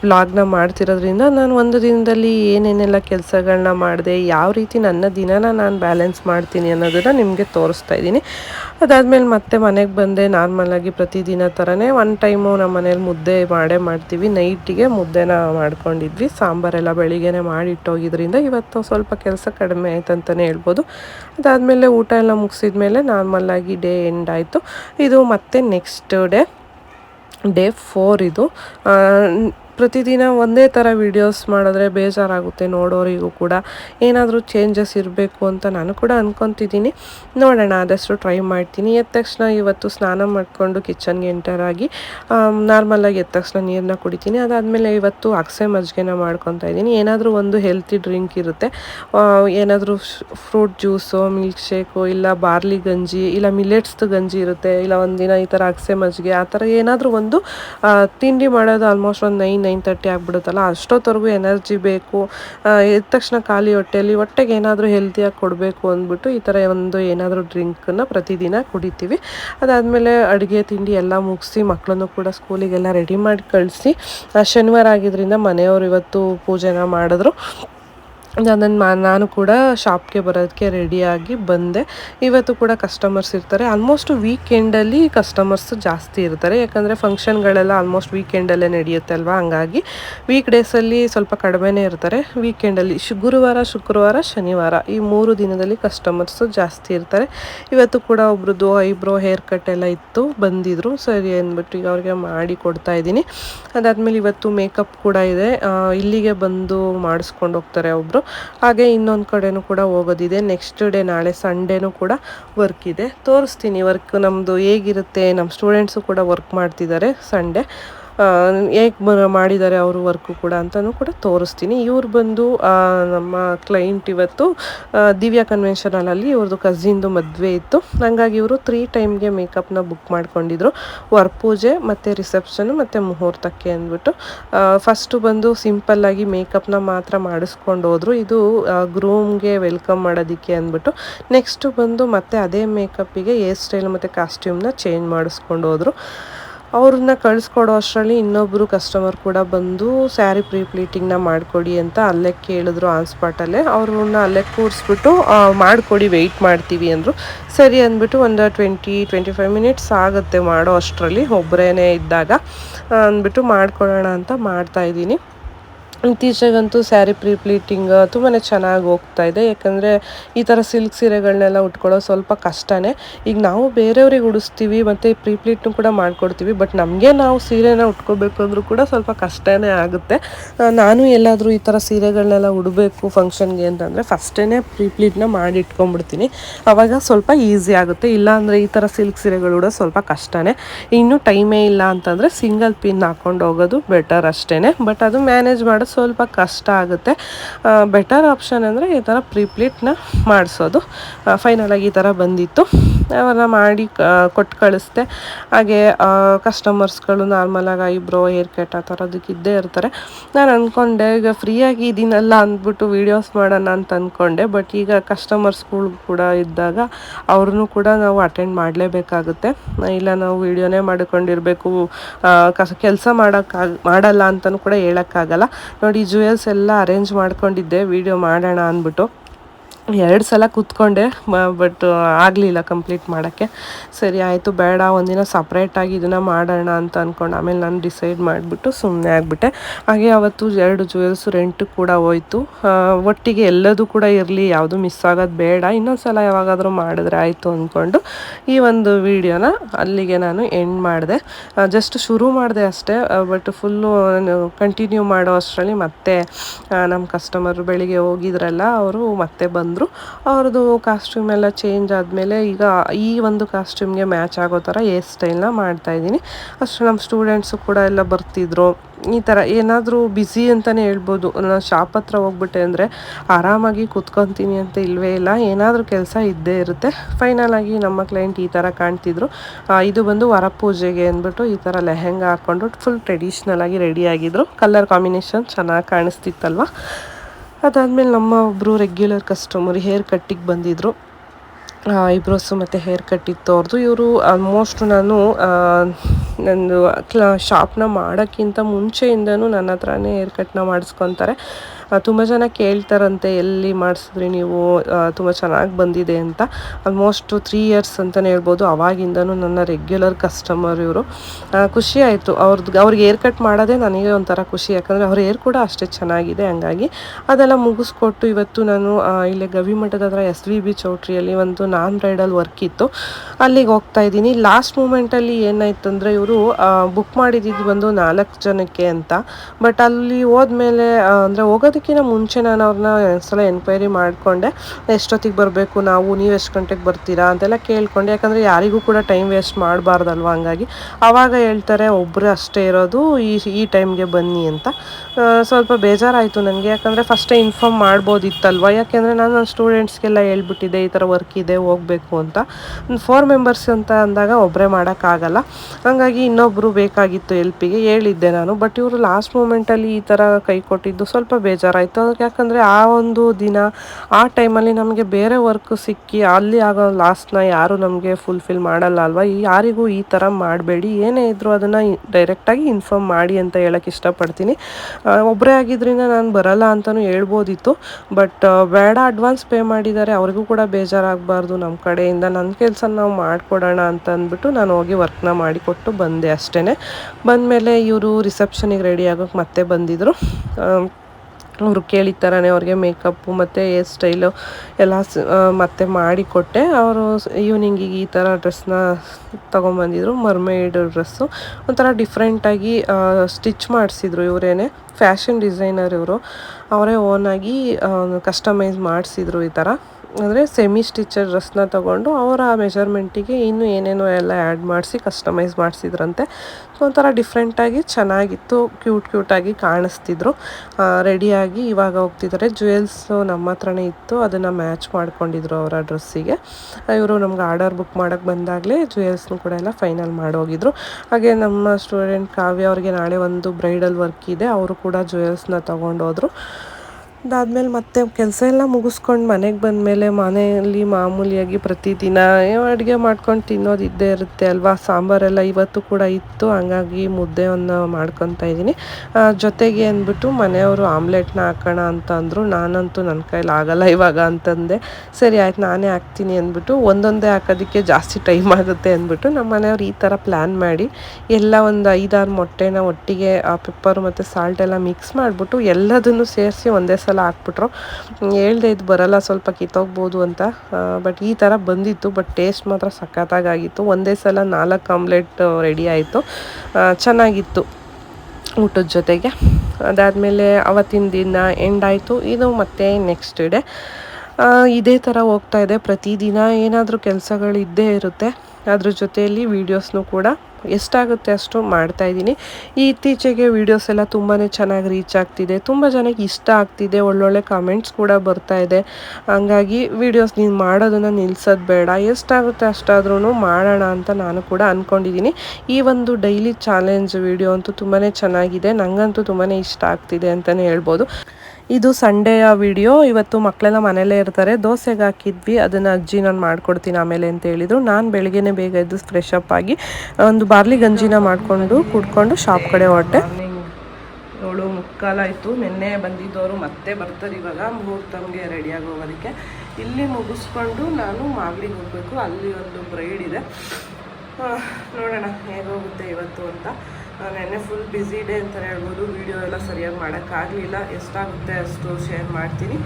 ವ್ಲಾಗ್ನ ಮಾಡ್ತಿರೋದ್ರಿಂದ ನಾನು ಒಂದು ದಿನದಲ್ಲಿ ಏನೇನೆಲ್ಲ ಕೆಲಸಗಳನ್ನ ಮಾಡಿದೆ, ಯಾವ ರೀತಿ ನನ್ನ ದಿನನ ನಾನು ಬ್ಯಾಲೆನ್ಸ್ ಮಾಡ್ತೀನಿ ಅನ್ನೋದನ್ನು ನಿಮಗೆ ತೋರಿಸ್ತಾ ಇದ್ದೀನಿ. ಅದಾದಮೇಲೆ ಮತ್ತೆ ಮನೆಗೆ ಬಂದೆ ನಾರ್ಮಲಾಗಿ ಪ್ರತಿದಿನ ಥರನೇ ಒನ್ ಟೈಮು ನಮ್ಮ ಮನೇಲಿ ಮುದ್ದೆ ಮಾಡೇ ಮಾಡ್ತೀವಿ. ನೈಟಿಗೆ ಮುದ್ದೆನ ಮಾಡ್ಕೊಂಡಿದ್ವಿ. ಸಾಂಬಾರೆಲ್ಲ ಬೆಳಿಗ್ಗೆನೆ ಮಾಡಿಟ್ಟೋಗಿದ್ರಿಂದ ಇವತ್ತು ಸ್ವಲ್ಪ ಕೆಲಸ ಕಡಿಮೆ ಆಯ್ತು ಅಂತಲೇ ಹೇಳ್ಬೋದು. ಅದಾದಮೇಲೆ ಊಟ ಎಲ್ಲ ಮುಗಿಸಿದ ಮೇಲೆ ನಾರ್ಮಲಾಗಿ ಡೇ ಎಂಡ್ ಆಯಿತು. ಇದು ಮತ್ತೆ ನೆಕ್ಸ್ಟ್ ಡೇ ಡೇ ಫೋರ್ ಇದು. ಪ್ರತಿದಿನ ಒಂದೇ ಥರ ವೀಡಿಯೋಸ್ ಮಾಡಿದ್ರೆ ಬೇಜಾರಾಗುತ್ತೆ ನೋಡೋರಿಗೂ ಕೂಡ. ಏನಾದರೂ ಚೇಂಜಸ್ ಇರಬೇಕು ಅಂತ ನಾನು ಕೂಡ ಅಂದ್ಕೊತಿದ್ದೀನಿ ನೋಡೋಣ, ಆದಷ್ಟು ಟ್ರೈ ಮಾಡ್ತೀನಿ. ಎದ್ದ ತಕ್ಷಣ ಇವತ್ತು ಸ್ನಾನ ಮಾಡಿಕೊಂಡು ಕಿಚನ್ಗೆ ಎಂಟರ್ ಆಗಿ ನಾರ್ಮಲಾಗಿ ಎದ್ದ ತಕ್ಷಣ ನೀರನ್ನ ಕುಡಿತೀನಿ. ಅದಾದಮೇಲೆ ಇವತ್ತು ಅಕ್ಸೆ ಮಜ್ಜಿಗೆನ ಮಾಡ್ಕೊತಾ ಇದ್ದೀನಿ. ಏನಾದರೂ ಒಂದು ಹೆಲ್ತಿ ಡ್ರಿಂಕ್ ಇರುತ್ತೆ. ಏನಾದರೂ ಫ್ರೂಟ್ ಜ್ಯೂಸು ಮಿಲ್ಕ್ ಶೇಕು ಇಲ್ಲ ಬಾರ್ಲಿ ಗಂಜಿ, ಇಲ್ಲ ಮಿಲೆಟ್ಸ್ದು ಗಂಜಿ ಇರುತ್ತೆ, ಇಲ್ಲ ಒಂದಿನ ಈ ಥರ ಅಕ್ಸೆ ಮಜ್ಜಿಗೆ, ಆ ಥರ ಏನಾದರೂ ಒಂದು ತಿಂಡಿ ಮಾಡೋದು ಆಲ್ಮೋಸ್ಟ್ ಒಂದು ನೈನ್ ನೈನ್ ತರ್ಟಿ ಆಗಿಬಿಡುತ್ತಲ್ಲ, ಅಷ್ಟೊತ್ತವರೆಗೂ ಎನರ್ಜಿ ಬೇಕು. ಎದ್ದ ತಕ್ಷಣ ಖಾಲಿ ಹೊಟ್ಟೆಯಲ್ಲಿ ಹೊಟ್ಟೆಗೆ ಏನಾದರೂ ಹೆಲ್ತಿಯಾಗಿ ಕೊಡಬೇಕು ಅಂದ್ಬಿಟ್ಟು ಈ ಥರ ಒಂದು ಏನಾದರೂ ಡ್ರಿಂಕನ್ನು ಪ್ರತಿದಿನ ಕುಡಿತೀವಿ. ಅದಾದಮೇಲೆ ಅಡುಗೆ, ತಿಂಡಿ ಎಲ್ಲ ಮುಗಿಸಿ ಮಕ್ಕಳನ್ನು ಕೂಡ ಸ್ಕೂಲಿಗೆಲ್ಲ ರೆಡಿ ಮಾಡಿ ಕಳಿಸಿ. ಶನಿವಾರ ಆಗಿದ್ದರಿಂದ ಮನೆಯವರು ಇವತ್ತು ಪೂಜೆನ ಮಾಡಿದ್ರು. ನನ್ನ ಮಾ, ನಾನು ಕೂಡ ಶಾಪ್ಗೆ ಬರೋದಕ್ಕೆ ರೆಡಿಯಾಗಿ ಬಂದೆ. ಇವತ್ತು ಕೂಡ ಕಸ್ಟಮರ್ಸ್ ಇರ್ತಾರೆ. ಆಲ್ಮೋಸ್ಟ್ ವೀಕೆಂಡಲ್ಲಿ ಕಸ್ಟಮರ್ಸ್ ಜಾಸ್ತಿ ಇರ್ತಾರೆ. ಯಾಕಂದರೆ ಫಂಕ್ಷನ್ಗಳೆಲ್ಲ ಆಲ್ಮೋಸ್ಟ್ ವೀಕೆಂಡಲ್ಲೇ ನಡೆಯುತ್ತೆ ಅಲ್ವಾ? ಹಂಗಾಗಿ ವೀಕ್ ಡೇಸಲ್ಲಿ ಸ್ವಲ್ಪ ಕಡಿಮೆನೇ ಇರ್ತಾರೆ. ವೀಕೆಂಡಲ್ಲಿ ಶು, ಗುರುವಾರ, ಶುಕ್ರವಾರ, ಶನಿವಾರ ಈ ಮೂರು ದಿನದಲ್ಲಿ ಕಸ್ಟಮರ್ಸು ಜಾಸ್ತಿ ಇರ್ತಾರೆ. ಇವತ್ತು ಕೂಡ ಒಬ್ರದ್ದು ಐಬ್ರೋ ಹೇರ್ ಕಟ್ ಎಲ್ಲ ಇತ್ತು. ಬಂದಿದ್ರು. ಸರಿ ಅಂದ್ಬಿಟ್ಟು ಈಗ ಅವ್ರಿಗೆ ಮಾಡಿ ಕೊಡ್ತಾ ಇದ್ದೀನಿ. ಅದಾದಮೇಲೆ ಇವತ್ತು ಮೇಕಪ್ ಕೂಡ ಇದೆ. ಇಲ್ಲಿಗೆ ಬಂದು ಮಾಡಿಸ್ಕೊಂಡು ಹೋಗ್ತಾರೆ ಒಬ್ಬರು ಹಾಗೆ ಇನ್ನೊಂದು ಕಡೆನೂ ಕೂಡ ಹೋಗೋದಿದೆ. ನೆಕ್ಸ್ಟ್ ಡೇ ನಾಳೆ ಸಂಡೇನೂ ಕೂಡ ವರ್ಕ್ ಇದೆ. ತೋರಿಸ್ತೀನಿ ವರ್ಕ್ ನಮ್ಮದು ಹೇಗಿರುತ್ತೆ. ನಮ್ಮ ಸ್ಟೂಡೆಂಟ್ಸು ಕೂಡ ವರ್ಕ್ ಮಾಡ್ತಿದ್ದಾರೆ ಸಂಡೇ ಹೇಗೆ ಮಾಡಿದ್ದಾರೆ ಅವರು ವರ್ಕು ಕೂಡ ಅಂತಲೂ ಕೂಡ ತೋರಿಸ್ತೀನಿ. ಇವ್ರು ಬಂದು ನಮ್ಮ ಕ್ಲೈಂಟ್ ಇವತ್ತು ದಿವ್ಯ ದಿವ್ಯಾ ಕನ್ವೆನ್ಷನ್ ಹಾಲಲ್ಲಿ ಇವ್ರದ್ದು ಕಝಿನ್ದು ಮದುವೆ ಇತ್ತು. ಹಾಗಾಗಿ ಇವರು ತ್ರೀ ಟೈಮ್ಗೆ ಮೇಕಪ್ನ ಬುಕ್ ಮಾಡ್ಕೊಂಡಿದ್ರು. ವರ್ ಪೂಜೆ ಮತ್ತು ರಿಸೆಪ್ಷನ್ ಮತ್ತು ಮುಹೂರ್ತಕ್ಕೆ ಅಂದ್ಬಿಟ್ಟು ಫಸ್ಟು ಬಂದು ಸಿಂಪಲ್ಲಾಗಿ ಮೇಕಪ್ನ ಮಾತ್ರ ಮಾಡಿಸ್ಕೊಂಡು ಹೋದ್ರು. ಇದು ಗ್ರೂಮ್ಗೆ ವೆಲ್ಕಮ್ ಮಾಡೋದಕ್ಕೆ ಅಂದ್ಬಿಟ್ಟು ನೆಕ್ಸ್ಟು ಬಂದು ಮತ್ತೆ ಅದೇ ಮೇಕಪ್ಪಿಗೆ ಹೇರ್ ಸ್ಟೈಲ್ ಮತ್ತು ಕಾಸ್ಟ್ಯೂಮ್ನ ಚೇಂಜ್ ಮಾಡಿಸ್ಕೊಂಡು ಹೋದ್ರು. ಅವ್ರನ್ನ ಕಳಿಸ್ಕೊಡೋ ಅಷ್ಟರಲ್ಲಿ ಇನ್ನೊಬ್ಬರು ಕಸ್ಟಮರ್ ಕೂಡ ಬಂದು ಸ್ಯಾರಿ ಪ್ರೀ ಪ್ಲೀಟಿಂಗ್ನ ಮಾಡಿಕೊಡಿ ಅಂತ ಅಲ್ಲೇ ಕೇಳಿದ್ರು ಆನ್ ಸ್ಪಾಟಲ್ಲೇ ಅವ್ರನ್ನ ಅಲ್ಲೇ ಕೂರಿಸ್ಬಿಟ್ಟು ಮಾಡಿಕೊಡಿ ವೆಯ್ಟ್ ಮಾಡ್ತೀವಿ ಅಂದರು. ಸರಿ ಅಂದ್ಬಿಟ್ಟು ಒಂದು ಟ್ವೆಂಟಿ ಟ್ವೆಂಟಿ ಫೈವ್ ಮಿನಿಟ್ಸ್ ಆಗುತ್ತೆ ಮಾಡೋ ಅಷ್ಟರಲ್ಲಿ ಒಬ್ಬರೇ ಇದ್ದಾಗ, ಅಂದ್ಬಿಟ್ಟು ಮಾಡ್ಕೊಳ್ಳೋಣ ಅಂತ ಮಾಡ್ತಾ ಇದ್ದೀನಿ. ಇತ್ತೀಚೆಗಂತೂ ಸ್ಯಾರಿ ಪ್ರೀ ಪ್ಲೀಟಿಂಗ್ ತುಂಬಾ ಚೆನ್ನಾಗಿ ಹೋಗ್ತಾ ಇದೆ. ಯಾಕಂದರೆ ಈ ಥರ ಸಿಲ್ಕ್ ಸೀರೆಗಳನ್ನೆಲ್ಲ ಉಟ್ಕೊಳ್ಳೋ ಸ್ವಲ್ಪ ಕಷ್ಟನೇ. ಈಗ ನಾವು ಬೇರೆಯವ್ರಿಗೆ ಉಡಿಸ್ತೀವಿ, ಮತ್ತು ಪ್ರೀ ಪ್ಲೀಟ್ನು ಕೂಡ ಮಾಡಿಕೊಡ್ತೀವಿ. ಬಟ್ ನಮಗೆ ನಾವು ಸೀರೆನ ಉಟ್ಕೋಬೇಕು ಅಂದರೂ ಕೂಡ ಸ್ವಲ್ಪ ಕಷ್ಟನೇ ಆಗುತ್ತೆ. ನಾನು ಎಲ್ಲಾದರೂ ಈ ಥರ ಸೀರೆಗಳನ್ನೆಲ್ಲ ಉಡಬೇಕು ಫಂಕ್ಷನ್ಗೆ ಅಂತಂದರೆ ಫಸ್ಟೇ ಪ್ರೀ ಪ್ಲೀಟ್ನ ಮಾಡಿ ಇಟ್ಕೊಂಡ್ಬಿಡ್ತೀನಿ ಆವಾಗ ಸ್ವಲ್ಪ ಈಸಿ ಆಗುತ್ತೆ. ಇಲ್ಲಾಂದರೆ ಈ ಥರ ಸಿಲ್ಕ್ ಸೀರೆಗಳು ಕೂಡ ಸ್ವಲ್ಪ ಕಷ್ಟನೇ. ಇನ್ನೂ ಟೈಮೇ ಇಲ್ಲ ಅಂತಂದರೆ ಸಿಂಗಲ್ ಪಿನ್ ಹಾಕ್ಕೊಂಡು ಹೋಗೋದು ಬೆಟರ್ ಅಷ್ಟೇ ಬಟ್ ಅದು ಮ್ಯಾನೇಜ್ ಮಾಡೋದು ಸ್ವಲ್ಪ ಕಷ್ಟ ಆಗುತ್ತೆ. ಬೆಟರ್ ಆಪ್ಷನ್ ಅಂದರೆ ಈ ಥರ ಪ್ರೀಪ್ಲೇಟ್ನ ಮಾಡಿಸೋದು. ಫೈನಲಾಗಿ ಈ ಥರ ಬಂದಿತ್ತು. ಅವನ್ನ ಮಾಡಿ ಕೊಟ್ಟು ಕಳಿಸ್ದೆ. ಹಾಗೆ ಕಸ್ಟಮರ್ಸ್ಗಳು ನಾರ್ಮಲಾಗಿ ಐಬ್ರೋ ಹೇರ್ ಕಟ್ ಆ ಥರದಕ್ಕೆ ಇದ್ದೇ ಇರ್ತಾರೆ. ನಾನು ಅಂದ್ಕೊಂಡೆ ಈಗ ಫ್ರೀಯಾಗಿ ಇದನ್ನೆಲ್ಲ ಅಂದ್ಬಿಟ್ಟು ವೀಡಿಯೋಸ್ ಮಾಡೋಣ ಅಂತ ಅಂದ್ಕೊಂಡೆ ಬಟ್ ಈಗ ಕಸ್ಟಮರ್ಸ್ಗಳು ಕೂಡ ಇದ್ದಾಗ ಅವ್ರನ್ನೂ ಕೂಡ ನಾವು ಅಟೆಂಡ್ ಮಾಡಲೇಬೇಕಾಗುತ್ತೆ. ಇಲ್ಲ ನಾವು ವೀಡಿಯೋನೇ ಮಾಡಿಕೊಂಡಿರಬೇಕು. ಕಸ, ಕೆಲಸ ಮಾಡೋಕ್ಕಾಗ ಮಾಡಲ್ಲ ಅಂತಲೂ ಕೂಡ ಹೇಳೋಕ್ಕಾಗಲ್ಲ. ನೋಡಿ ಜುವೆಲ್ಸ್ ಎಲ್ಲ ಅರೇಂಜ್ ಮಾಡ್ಕೊಂಡಿದ್ದೆ ವಿಡಿಯೋ ಮಾಡೋಣ ಅಂದ್ಬಿಟ್ಟು. ಎರಡು ಸಲ ಕೂತ್ಕೊಂಡೆ ಬಟ್ ಆಗಲಿಲ್ಲ ಕಂಪ್ಲೀಟ್ ಮಾಡೋಕ್ಕೆ. ಸರಿ, ಆಯಿತು, ಬೇಡ, ಒಂದಿನ ಸಪ್ರೇಟಾಗಿ ಇದನ್ನು ಮಾಡೋಣ ಅಂತ ಅಂದ್ಕೊಂಡು ಆಮೇಲೆ ನಾನು ಡಿಸೈಡ್ ಮಾಡಿಬಿಟ್ಟು ಸುಮ್ಮನೆ ಆಗಿಬಿಟ್ಟೆ. ಹಾಗೆ ಅವತ್ತು ಎರಡು ಜ್ಯುವೆಲ್ಸ್ ರೆಂಟು ಕೂಡ ಹೋಯ್ತು. ಒಟ್ಟಿಗೆ ಎಲ್ಲದೂ ಕೂಡ ಇರಲಿ, ಯಾವುದು ಮಿಸ್ ಆಗೋದು ಬೇಡ ಇನ್ನೊಂದು ಸಲ ಯಾವಾಗಾದರೂ ಮಾಡಿದ್ರೆ ಆಯಿತು ಅಂದ್ಕೊಂಡು ಈ ಒಂದು ವಿಡಿಯೋನ ಅಲ್ಲಿಗೆ ನಾನು ಎಂಡ್ ಮಾಡಿದೆ. ಜಸ್ಟ್ ಶುರು ಮಾಡಿದೆ ಅಷ್ಟೇ ಬಟ್ ಫುಲ್ಲು ಕಂಟಿನ್ಯೂ ಮಾಡೋ ಅಷ್ಟರಲ್ಲಿ ಮತ್ತೆ ನಮ್ಮ ಕಸ್ಟಮರ್ ಬೆಳಿಗ್ಗೆ ಹೋಗಿದ್ರಲ್ಲ, ಅವರು ಮತ್ತೆ ಬಂದು ಬಂದರು. ಅವ್ರದ್ದು ಕಾಸ್ಟ್ಯೂಮ್ ಎಲ್ಲ ಚೇಂಜ್ ಆದಮೇಲೆ ಈಗ ಈ ಒಂದು ಕಾಸ್ಟ್ಯೂಮ್ಗೆ ಮ್ಯಾಚ್ ಆಗೋ ಥರ ಹೇರ್ ಸ್ಟೈಲ್ನ ಮಾಡ್ತಾಯಿದ್ದೀನಿ ಅಷ್ಟು ನಮ್ಮ ಸ್ಟೂಡೆಂಟ್ಸು ಕೂಡ ಎಲ್ಲ ಬರ್ತಿದ್ರು. ಈ ಥರ ಏನಾದರೂ ಬ್ಯುಸಿ ಅಂತಲೇ ಹೇಳ್ಬೋದು. ನಾನು ಶಾಪ್ ಹತ್ರ ಹೋಗ್ಬಿಟ್ಟೆ ಅಂದರೆ ಆರಾಮಾಗಿ ಕೂತ್ಕೊತೀನಿ ಅಂತ ಇಲ್ಲವೇ ಇಲ್ಲ. ಏನಾದರೂ ಕೆಲಸ ಇದ್ದೇ ಇರುತ್ತೆ. ಫೈನಲ್ ಆಗಿ ನಮ್ಮ ಕ್ಲೈಂಟ್ ಈ ಥರ ಕಾಣ್ತಿದ್ರು. ಇದು ಬಂದು ವರ ಪೂಜೆಗೆ ಅಂದ್ಬಿಟ್ಟು ಈ ಥರ ಲೆಹೆಂಗಾ ಹಾಕ್ಕೊಂಡು ಫುಲ್ ಟ್ರೆಡಿಷ್ನಲ್ ಆಗಿ ರೆಡಿ ಆಗಿದ್ರು. ಕಲರ್ ಕಾಂಬಿನೇಷನ್ ಚೆನ್ನಾಗಿ ಕಾಣಿಸ್ತಿತ್ತಲ್ವ? ಅದಾದಮೇಲೆ ನಮ್ಮ ಒಬ್ಬರು ರೆಗ್ಯುಲರ್ ಕಸ್ಟಮರ್ ಹೇರ್ ಕಟ್ಟಿಗೆ ಬಂದಿದ್ದರು ಐಬ್ರೋಸು ಮತ್ತು ಹೇರ್ ಕಟ್ ಇತ್ತು ಅವ್ರದ್ದು ಇವರು ಆಲ್ಮೋಸ್ಟ್ ನಾನು ನಂದು ಶಾಪ್ನ ಮಾಡೋಕ್ಕಿಂತ ಮುಂಚೆಯಿಂದನೂ ನನ್ನ ಹತ್ರನೇ ಹೇರ್ ಕಟ್ನ ಮಾಡಿಸ್ಕೊತಾರೆ. ತುಂಬ ಜನ ಕೇಳ್ತಾರಂತೆ, ಎಲ್ಲಿ ಮಾಡಿಸಿದ್ರಿ ನೀವು? ತುಂಬ ಚೆನ್ನಾಗಿ ಬಂದಿದೆ ಅಂತ. ಆಲ್ಮೋಸ್ಟ್ ತ್ರೀ ಇಯರ್ಸ್ ಅಂತಲೇ ಹೇಳ್ಬೋದು. ಅವಾಗಿಂದನೂ ನನ್ನ ರೆಗ್ಯುಲರ್ ಕಸ್ಟಮರ್ ಇವರು. ಖುಷಿ ಆಯಿತು. ಅವ್ರದ್ದು ಅವ್ರಿಗೆ ಏರ್ ಕಟ್ ಮಾಡೋದೇ ನನಗೆ ಒಂಥರ ಖುಷಿ. ಯಾಕಂದರೆ ಅವ್ರ ಏರ್ ಕೂಡ ಅಷ್ಟೇ ಚೆನ್ನಾಗಿದೆ ಹಂಗಾಗಿ. ಅದೆಲ್ಲ ಮುಗಿಸ್ಕೊಟ್ಟು ಇವತ್ತು ನಾನು ಇಲ್ಲೇ ಗವಿ ಮಠದ ಹತ್ರ ಎಸ್ ವಿ ಬಿ ಚೌಟ್ರಿಯಲ್ಲಿ ಒಂದು ನಾನ್ ಬ್ರೈಡಲ್ ವರ್ಕ್ ಇತ್ತು. ಅಲ್ಲಿಗೆ ಹೋಗ್ತಾ ಇದ್ದೀನಿ. ಲಾಸ್ಟ್ ಮೂಮೆಂಟಲ್ಲಿ ಏನಾಯ್ತು ಅಂದರೆ ಇವರು ಬುಕ್ ಮಾಡಿದ್ದು ಬಂದು ನಾಲ್ಕು ಜನಕ್ಕೆ ಅಂತ. ಬಟ್ ಅಲ್ಲಿ ಹೋದ್ಮೇಲೆ ಅಂದರೆ ಹೋಗೋದಕ್ಕೆ ಅದಕ್ಕಿಂತ ಮುಂಚೆ ನಾನು ಅವ್ರನ್ನ ಸಲ ಎನ್ಕ್ವೈರಿ ಮಾಡಿಕೊಂಡೆ, ಎಷ್ಟೊತ್ತಿಗೆ ಬರಬೇಕು, ನಾವು ನೀವು ಎಷ್ಟು ಗಂಟೆಗೆ ಬರ್ತೀರಾ ಅಂತೆಲ್ಲ ಕೇಳ್ಕೊಂಡೆ. ಯಾಕಂದರೆ ಯಾರಿಗೂ ಕೂಡ ಟೈಮ್ ವೇಸ್ಟ್ ಮಾಡಬಾರ್ದಲ್ವ ಹಂಗಾಗಿ. ಆವಾಗ ಹೇಳ್ತಾರೆ ಒಬ್ಬರು ಅಷ್ಟೇ ಇರೋದು, ಈ ಈ ಟೈಮ್ಗೆ ಬನ್ನಿ ಅಂತ. ಸ್ವಲ್ಪ ಬೇಜಾರಾಯಿತು ನನಗೆ. ಯಾಕಂದರೆ ಫಸ್ಟೇ ಇನ್ಫಾರ್ಮ್ ಮಾಡ್ಬೋದಿತ್ತಲ್ವ? ಯಾಕೆಂದರೆ ನಾನು ನನ್ನ ಸ್ಟೂಡೆಂಟ್ಸ್ಗೆಲ್ಲ ಹೇಳ್ಬಿಟ್ಟಿದ್ದೆ, ಈ ಥರ ವರ್ಕ್ ಇದೆ, ಹೋಗಬೇಕು ಅಂತ. ಫೋರ್ ಮೆಂಬರ್ಸ್ ಅಂತ ಅಂದಾಗ ಒಬ್ಬರೇ ಮಾಡೋಕ್ಕಾಗಲ್ಲ. ಹಾಗಾಗಿ ಇನ್ನೊಬ್ಬರು ಬೇಕಾಗಿತ್ತು ಎಲ್ಪಿಗೆ ಹೇಳಿದ್ದೆ ನಾನು. ಬಟ್ ಇವರು ಲಾಸ್ಟ್ ಮೂಮೆಂಟಲ್ಲಿ ಈ ಥರ ಕೈ ಕೊಟ್ಟಿದ್ದು ಸ್ವಲ್ಪ ಬೇಜಾರಾಯಿತು. ಯಾಕಂದರೆ ಆ ಒಂದು ದಿನ, ಆ ಟೈಮಲ್ಲಿ ನಮಗೆ ಬೇರೆ ವರ್ಕ್ ಸಿಕ್ಕಿ, ಅಲ್ಲಿ ಆಗೋ ಲಾಸ್ಟ್ನ ಯಾರು ನಮಗೆ ಫುಲ್ಫಿಲ್ ಮಾಡಲ್ಲ ಅಲ್ವಾ? ಯಾರಿಗೂ ಈ ಥರ ಮಾಡಬೇಡಿ. ಏನೇ ಇದ್ದರೂ ಅದನ್ನು ಡೈರೆಕ್ಟಾಗಿ ಇನ್ಫಾರ್ಮ್ ಮಾಡಿ ಅಂತ ಹೇಳೋಕ್ಕೆ ಇಷ್ಟಪಡ್ತೀನಿ. ಒಬ್ಬರೇ ಆಗಿದ್ದರಿಂದ ನಾನು ಬರಲ್ಲ ಅಂತಲೂ ಹೇಳ್ಬೋದಿತ್ತು, ಬಟ್ ಬೇಡ ಅಡ್ವಾನ್ಸ್ ಪೇ ಮಾಡಿದ್ದಾರೆ, ಅವ್ರಿಗೂ ಕೂಡ ಬೇಜಾರಾಗಬಾರ್ದು ನಮ್ಮ ಕಡೆಯಿಂದ ನನ್ನ ಕೆಲಸ ನಾವು ಮಾಡಿಕೊಡೋಣ ಅಂತ ಅಂದ್ಬಿಟ್ಟು ನಾನು ಹೋಗಿ ವರ್ಕ್ನ ಮಾಡಿಕೊಟ್ಟು ಬಂದೆ ಅಷ್ಟೇ ಬಂದಮೇಲೆ ಇವರು ರಿಸೆಪ್ಷನಿಗೆ ರೆಡಿ ಆಗೋಕ್ಕೆ ಮತ್ತೆ ಬಂದಿದ್ದರು ಅವರು ಕೇಳಿದ ಥರನೇ ಅವ್ರಿಗೆ ಮೇಕಪ್ಪು ಮತ್ತು ಹೇರ್ ಸ್ಟೈಲು ಎಲ್ಲ ಮತ್ತೆ ಮಾಡಿಕೊಟ್ಟೆ. ಅವರು ಈವ್ನಿಂಗಿಗೆ ಈ ಥರ ಡ್ರೆಸ್ನ ತೊಗೊಂಬಂದಿದ್ರು ಮರ್ಮೇಡ್ ಡ್ರೆಸ್ಸು ಒಂಥರ ಡಿಫ್ರೆಂಟಾಗಿ ಸ್ಟಿಚ್ ಮಾಡಿಸಿದ್ರು ಇವರೇನೆ. ಫ್ಯಾಷನ್ ಡಿಸೈನರ್ ಇವರು. ಅವರೇ ಓನಾಗಿ ಕಸ್ಟಮೈಸ್ ಮಾಡಿಸಿದ್ರು ಈ ಥರ. ಅಂದರೆ ಸೆಮಿ ಸ್ಟಿಚರ್ ಡ್ರೆಸ್ನ ತೊಗೊಂಡು ಅವರ ಮೆಜರ್ಮೆಂಟಿಗೆ ಇನ್ನೂ ಏನೇನೋ ಎಲ್ಲ ಆ್ಯಡ್ ಮಾಡಿಸಿ ಕಸ್ಟಮೈಸ್ ಮಾಡಿಸಿದ್ರಂತೆ. ಸೊ ಒಂಥರ ಡಿಫ್ರೆಂಟಾಗಿ ಚೆನ್ನಾಗಿತ್ತು ಕ್ಯೂಟ್ ಕ್ಯೂಟಾಗಿ ಕಾಣಿಸ್ತಿದ್ರು. ರೆಡಿಯಾಗಿ ಇವಾಗ ಹೋಗ್ತಿದ್ದಾರೆ ಜ್ಯುವೆಲ್ಸು ನಮ್ಮ ಹತ್ರನೇ ಇತ್ತು, ಅದನ್ನು ಮ್ಯಾಚ್ ಮಾಡ್ಕೊಂಡಿದ್ರು ಅವರ ಡ್ರೆಸ್ಸಿಗೆ ಇವರು ನಮ್ಗೆ ಆರ್ಡರ್ ಬುಕ್ ಮಾಡೋಕ್ಕೆ ಬಂದಾಗಲೇ ಜ್ಯುವೆಲ್ಸ್ನು ಕೂಡ ಎಲ್ಲ ಫೈನಲ್ ಮಾಡೋಗಿದ್ರು ಹಾಗೆ ನಮ್ಮ ಸ್ಟೂಡೆಂಟ್ ಕಾವ್ಯ ಅವ್ರಿಗೆ ನಾಳೆ ಒಂದು ಬ್ರೈಡಲ್ ವರ್ಕ್ ಇದೆ, ಅವರು ಕೂಡ ಜುವೆಲ್ಸ್ನ ತೊಗೊಂಡೋದ್ರು. ಅದಾದಮೇಲೆ ಮತ್ತೆ ಕೆಲಸ ಎಲ್ಲ ಮುಗಿಸ್ಕೊಂಡು ಮನೆಗೆ ಬಂದಮೇಲೆ ಮನೆಯಲ್ಲಿ ಮಾಮೂಲಿಯಾಗಿ ಪ್ರತಿದಿನ ಅಡುಗೆ ಮಾಡ್ಕೊಂಡು ತಿನ್ನೋದು ಇದ್ದೇ ಇರುತ್ತೆ ಅಲ್ವಾ? ಸಾಂಬಾರೆಲ್ಲ ಇವತ್ತು ಕೂಡ ಇತ್ತು, ಹಂಗಾಗಿ ಮುದ್ದೆಯನ್ನು ಮಾಡ್ಕೊತಾ ಇದ್ದೀನಿ. ಜೊತೆಗೆ ಅಂದ್ಬಿಟ್ಟು ಮನೆಯವರು ಆಮ್ಲೆಟ್ನ ಹಾಕೋಣ ಅಂತ ಅಂದರು. ನಾನಂತೂ ನನ್ನ ಕೈಲಿ ಆಗಲ್ಲ ಇವಾಗ ಅಂತಂದೆ. ಸರಿ, ಆಯ್ತು, ನಾನೇ ಹಾಕ್ತೀನಿ ಅಂದ್ಬಿಟ್ಟು ಒಂದೊಂದೇ ಹಾಕೋದಕ್ಕೆ ಜಾಸ್ತಿ ಟೈಮ್ ಆಗುತ್ತೆ ಅಂದ್ಬಿಟ್ಟು ನಮ್ಮ ಮನೆಯವರು ಈ ಥರ ಪ್ಲ್ಯಾನ್ ಮಾಡಿ ಎಲ್ಲ ಒಂದು ಐದಾರು ಮೊಟ್ಟೆನ ಒಟ್ಟಿಗೆ ಪೆಪ್ಪರ್ ಮತ್ತು ಸಾಲ್ಟ್ ಎಲ್ಲ ಮಿಕ್ಸ್ ಮಾಡಿಬಿಟ್ಟು ಎಲ್ಲದನ್ನು ಸೇರಿಸಿ ಒಂದೇ ಸಲ ಎಲ್ಲ ಹಾಕ್ಬಿಟ್ರು. ಹೇಳ್ದೆ ಇದು ಬರಲ್ಲ, ಸ್ವಲ್ಪ ಕಿತ್ತೋಗ್ಬೋದು ಅಂತ. ಬಟ್ ಈ ಥರ ಬಂದಿತ್ತು ಬಟ್ ಟೇಸ್ಟ್ ಮಾತ್ರ ಸಖತ್ತಾಗಿತ್ತು ಒಂದೇ ಸಲ ನಾಲ್ಕು ಆಮ್ಲೆಟ್ ರೆಡಿ ಆಯಿತು. ಚೆನ್ನಾಗಿತ್ತು ಊಟದ ಜೊತೆಗೆ. ಅದಾದಮೇಲೆ ಅವತ್ತಿನ ದಿನ ಎಂಡ್ ಆಯಿತು. ಇದು ಮತ್ತೆ ನೆಕ್ಸ್ಟ್ ಡೇ ಇದೇ ಥರ ಹೋಗ್ತಾ ಇದೆ. ಪ್ರತಿದಿನ ಏನಾದರೂ ಕೆಲಸಗಳು ಇದ್ದೇ ಇರುತ್ತೆ. ಅದ್ರ ಜೊತೆಯಲ್ಲಿ ವೀಡಿಯೋಸ್ನು ಕೂಡ ಎಷ್ಟಾಗುತ್ತೆ ಅಷ್ಟು ಮಾಡ್ತಾ ಇದ್ದೀನಿ. ಈ ಇತ್ತೀಚೆಗೆ ವೀಡಿಯೋಸ್ ಎಲ್ಲ ತುಂಬಾ ಚೆನ್ನಾಗಿ ರೀಚ್ ಆಗ್ತಿದೆ. ತುಂಬ ಜನಕ್ಕೆ ಇಷ್ಟ ಆಗ್ತಿದೆ. ಒಳ್ಳೊಳ್ಳೆ ಕಮೆಂಟ್ಸ್ ಕೂಡ ಬರ್ತಾ ಇದೆ. ಹಂಗಾಗಿ ವೀಡಿಯೋಸ್ ನೀನು ಮಾಡೋದನ್ನು ನಿಲ್ಸೋದು ಬೇಡ. ಎಷ್ಟಾಗುತ್ತೆ ಅಷ್ಟಾದ್ರೂ ಮಾಡೋಣ ಅಂತ ನಾನು ಕೂಡ ಅಂದ್ಕೊಂಡಿದ್ದೀನಿ ಈ ಒಂದು ಡೈಲಿ ಚಾಲೆಂಜ್ ವಿಡಿಯೋ ಅಂತೂ ತುಂಬಾ ಚೆನ್ನಾಗಿದೆ. ನನಗಂತೂ ತುಂಬಾ ಇಷ್ಟ ಆಗ್ತಿದೆ ಅಂತಲೇ ಹೇಳ್ಬೋದು. ಇದು ಸಂಡೇಯ ವಿಡಿಯೋ. ಇವತ್ತು ಮಕ್ಕಳೆಲ್ಲ ಮನೇಲೇ ಇರ್ತಾರೆ. ದೋಸೆಗೆ ಹಾಕಿದ್ವಿ. ಅದನ್ನು ಅಜ್ಜಿ ನಾನು ಮಾಡ್ಕೊಡ್ತೀನಿ ಆಮೇಲೆ ಅಂತ ಹೇಳಿದರು. ನಾನು ಬೆಳಗ್ಗೆನೆ ಬೇಗ ಎದ್ದು ಫ್ರೆಶ್ ಅಪ್ ಆಗಿ, ಒಂದು ಬಾರ್ಲಿ ಗಂಜಿನ ಮಾಡಿಕೊಂಡು ಕುಡ್ಕೊಂಡು ಶಾಪ್ ಕಡೆ ಹೊಟ್ಟೆ ಏಳು ಮುಕ್ಕಾಲಾಯಿತು ನಿನ್ನೆ ಬಂದಿದ್ದವರು ಮತ್ತೆ ಬರ್ತಾರೆ ಇವಾಗ. ಮುಹೂರ್ತಮ್ಗೆ ರೆಡಿಯಾಗಿ ಹೋಗೋದಕ್ಕೆ. ಇಲ್ಲಿ ಮುಗಿಸ್ಕೊಂಡು ನಾನು ಮಾಗಡಿಗೆ ಹೋಗಬೇಕು. ಅಲ್ಲಿ ಒಂದು ಬ್ರೈಡ್ ಇದೆ. ನೋಡೋಣ ಹೇಗೋಗುತ್ತೆ ಇವತ್ತು ಅಂತ. ನೆನ್ನೆ ಫುಲ್ ಬ್ಯುಸಿ ಡೇ ಅಂತಲೇ ಹೇಳ್ಬೋದು. ವೀಡಿಯೋ ಎಲ್ಲ ಸರಿಯಾಗಿ ಮಾಡೋಕ್ಕಾಗಲಿಲ್ಲ. ಎಷ್ಟಾಗುತ್ತೆ ಅಷ್ಟು ಶೇರ್ ಮಾಡ್ತೀನಿ.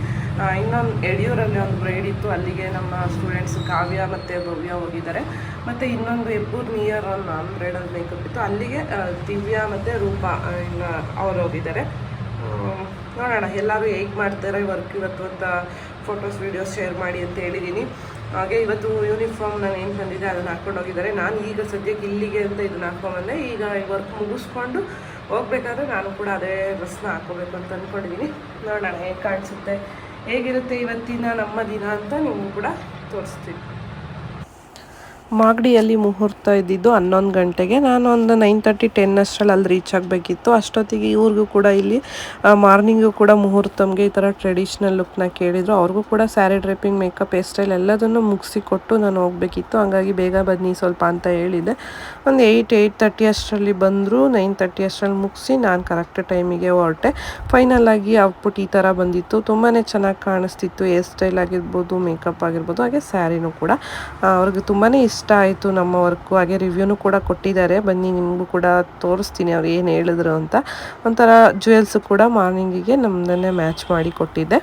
ಇನ್ನೊಂದು ಯಡಿಯೂರಲ್ಲಿ ಒಂದು ಬ್ರೈಡ್ ಇತ್ತು. ಅಲ್ಲಿಗೆ ನಮ್ಮ ಸ್ಟೂಡೆಂಟ್ಸ್ ಕಾವ್ಯ ಮತ್ತು ಭವ್ಯ ಹೋಗಿದ್ದಾರೆ. ಮತ್ತು ಇನ್ನೊಂದು ಎಬ್ಬೂರ್ ನಿಯರ್ ಒಂದು ನಾನ್ ಬ್ರೈಡಲ್ ಮೇಕಪ್ ಇತ್ತು. ಅಲ್ಲಿಗೆ ದಿವ್ಯ ಮತ್ತು ರೂಪಾ ಇನ್ನು ಅವ್ರು ಹೋಗಿದ್ದಾರೆ. ನೋಡೋಣ. ಎಲ್ಲರೂ ಹೇಗೆ ಮಾಡ್ತಾರೆ ವರ್ಕ್ ಇವತ್ತು ಅಂತ ಫೋಟೋಸ್ ವೀಡಿಯೋಸ್ ಶೇರ್ ಮಾಡಿ ಅಂತ ಹೇಳಿದ್ದೀನಿ ಹಾಗೆ ಇವತ್ತು ಯೂನಿಫಾರ್ಮ್ ನಾನು ಏನು ತಂದಿದ್ದೆ ಅದನ್ನು ಹಾಕ್ಕೊಂಡು ಹೋಗಿದ್ದಾರೆ. ನಾನು ಈಗ ಸದ್ಯಕ್ಕೆ ಇಲ್ಲಿಗೆ ಅಂತ ಇದನ್ನ ಹಾಕ್ಕೊಂಬಂದೆ ಈಗ ವರ್ಕ್ ಮುಗಿಸ್ಕೊಂಡು ಹೋಗ್ಬೇಕಾದ್ರೆ ನಾನು ಕೂಡ ಅದೇ ಡ್ರೆಸ್ನ ಹಾಕೋಬೇಕು ಅಂತ ಅಂದ್ಕೊಂಡಿದ್ದೀನಿ ನೋಡೋಣ, ಹೇಗೆ ಕಾಣಿಸುತ್ತೆ, ಹೇಗಿರುತ್ತೆ ಇವತ್ತಿನ ನಮ್ಮ ದಿನ ಅಂತ ನೀವು ಕೂಡ ತೋರಿಸ್ತೀನಿ. ಮಾಗಡಿಯಲ್ಲಿ ಮುಹೂರ್ತ ಇದ್ದಿದ್ದು ಹನ್ನೊಂದು ಗಂಟೆಗೆ. ನಾನು ಒಂದು ನೈನ್ ತರ್ಟಿ ಟೆನ್ ಅಷ್ಟರಲ್ಲಿ ಅಲ್ಲಿ ರೀಚ್ ಆಗಬೇಕಿತ್ತು. ಅಷ್ಟೊತ್ತಿಗೆ ಇವ್ರಿಗೂ ಕೂಡ ಇಲ್ಲಿ ಮಾರ್ನಿಂಗು ಕೂಡ ಮುಹೂರ್ತಮ್ಗೆ ಈ ಥರ ಟ್ರೆಡಿಷ್ನಲ್ ಲುಕ್ನ ಕೇಳಿದರು. ಅವ್ರಿಗೂ ಕೂಡ sari draping makeup hair style ಎಲ್ಲದನ್ನು ಮುಗಿಸಿ ಕೊಟ್ಟು ನಾನು ಹೋಗಬೇಕಿತ್ತು. ಹಾಗಾಗಿ ಬೇಗ ಬನ್ನಿ ಸ್ವಲ್ಪ ಅಂತ ಹೇಳಿದೆ. ಒಂದು ಏಯ್ಟ್ ಏಯ್ಟ್ ತರ್ಟಿ ಅಷ್ಟರಲ್ಲಿ ಬಂದರು. ನೈನ್ ತರ್ಟಿ ಅಷ್ಟರಲ್ಲಿ ಮುಗಿಸಿ ನಾನು ಕರೆಕ್ಟ್ ಟೈಮಿಗೆ ಹೊರಟೆ. ಫೈನಲ್ ಆಗಿ ಔಟ್ಪುಟ್ ಈ ಥರ ಬಂದಿತ್ತು. ತುಂಬಾ ಚೆನ್ನಾಗಿ ಕಾಣಿಸ್ತಿತ್ತು. ಹೇರ್ ಸ್ಟೈಲ್ ಆಗಿರ್ಬೋದು ಮೇಕಪ್ ಆಗಿರ್ಬೋದು, ಹಾಗೆ ಸ್ಯಾರಿನೂ ಕೂಡ. ಅವ್ರಿಗೆ ತುಂಬಾ ಇಷ್ಟ ಆಯಿತು ನಮ್ಮ ವರ್ಕು ಹಾಗೆ ರಿವ್ಯೂನು ಕೂಡ ಕೊಟ್ಟಿದ್ದಾರೆ. ಬನ್ನಿ ನಿಮಗೂ ಕೂಡ ತೋರಿಸ್ತೀನಿ ಅವ್ರು ಏನು ಹೇಳಿದ್ರು ಅಂತ. ಒಂಥರ ಜ್ಯುವೆಲ್ಸು ಕೂಡ ಮಾರ್ನಿಂಗಿಗೆ ನಮ್ಮದನ್ನೇ ಮ್ಯಾಚ್ ಮಾಡಿ ಕೊಟ್ಟಿದ್ದೆ.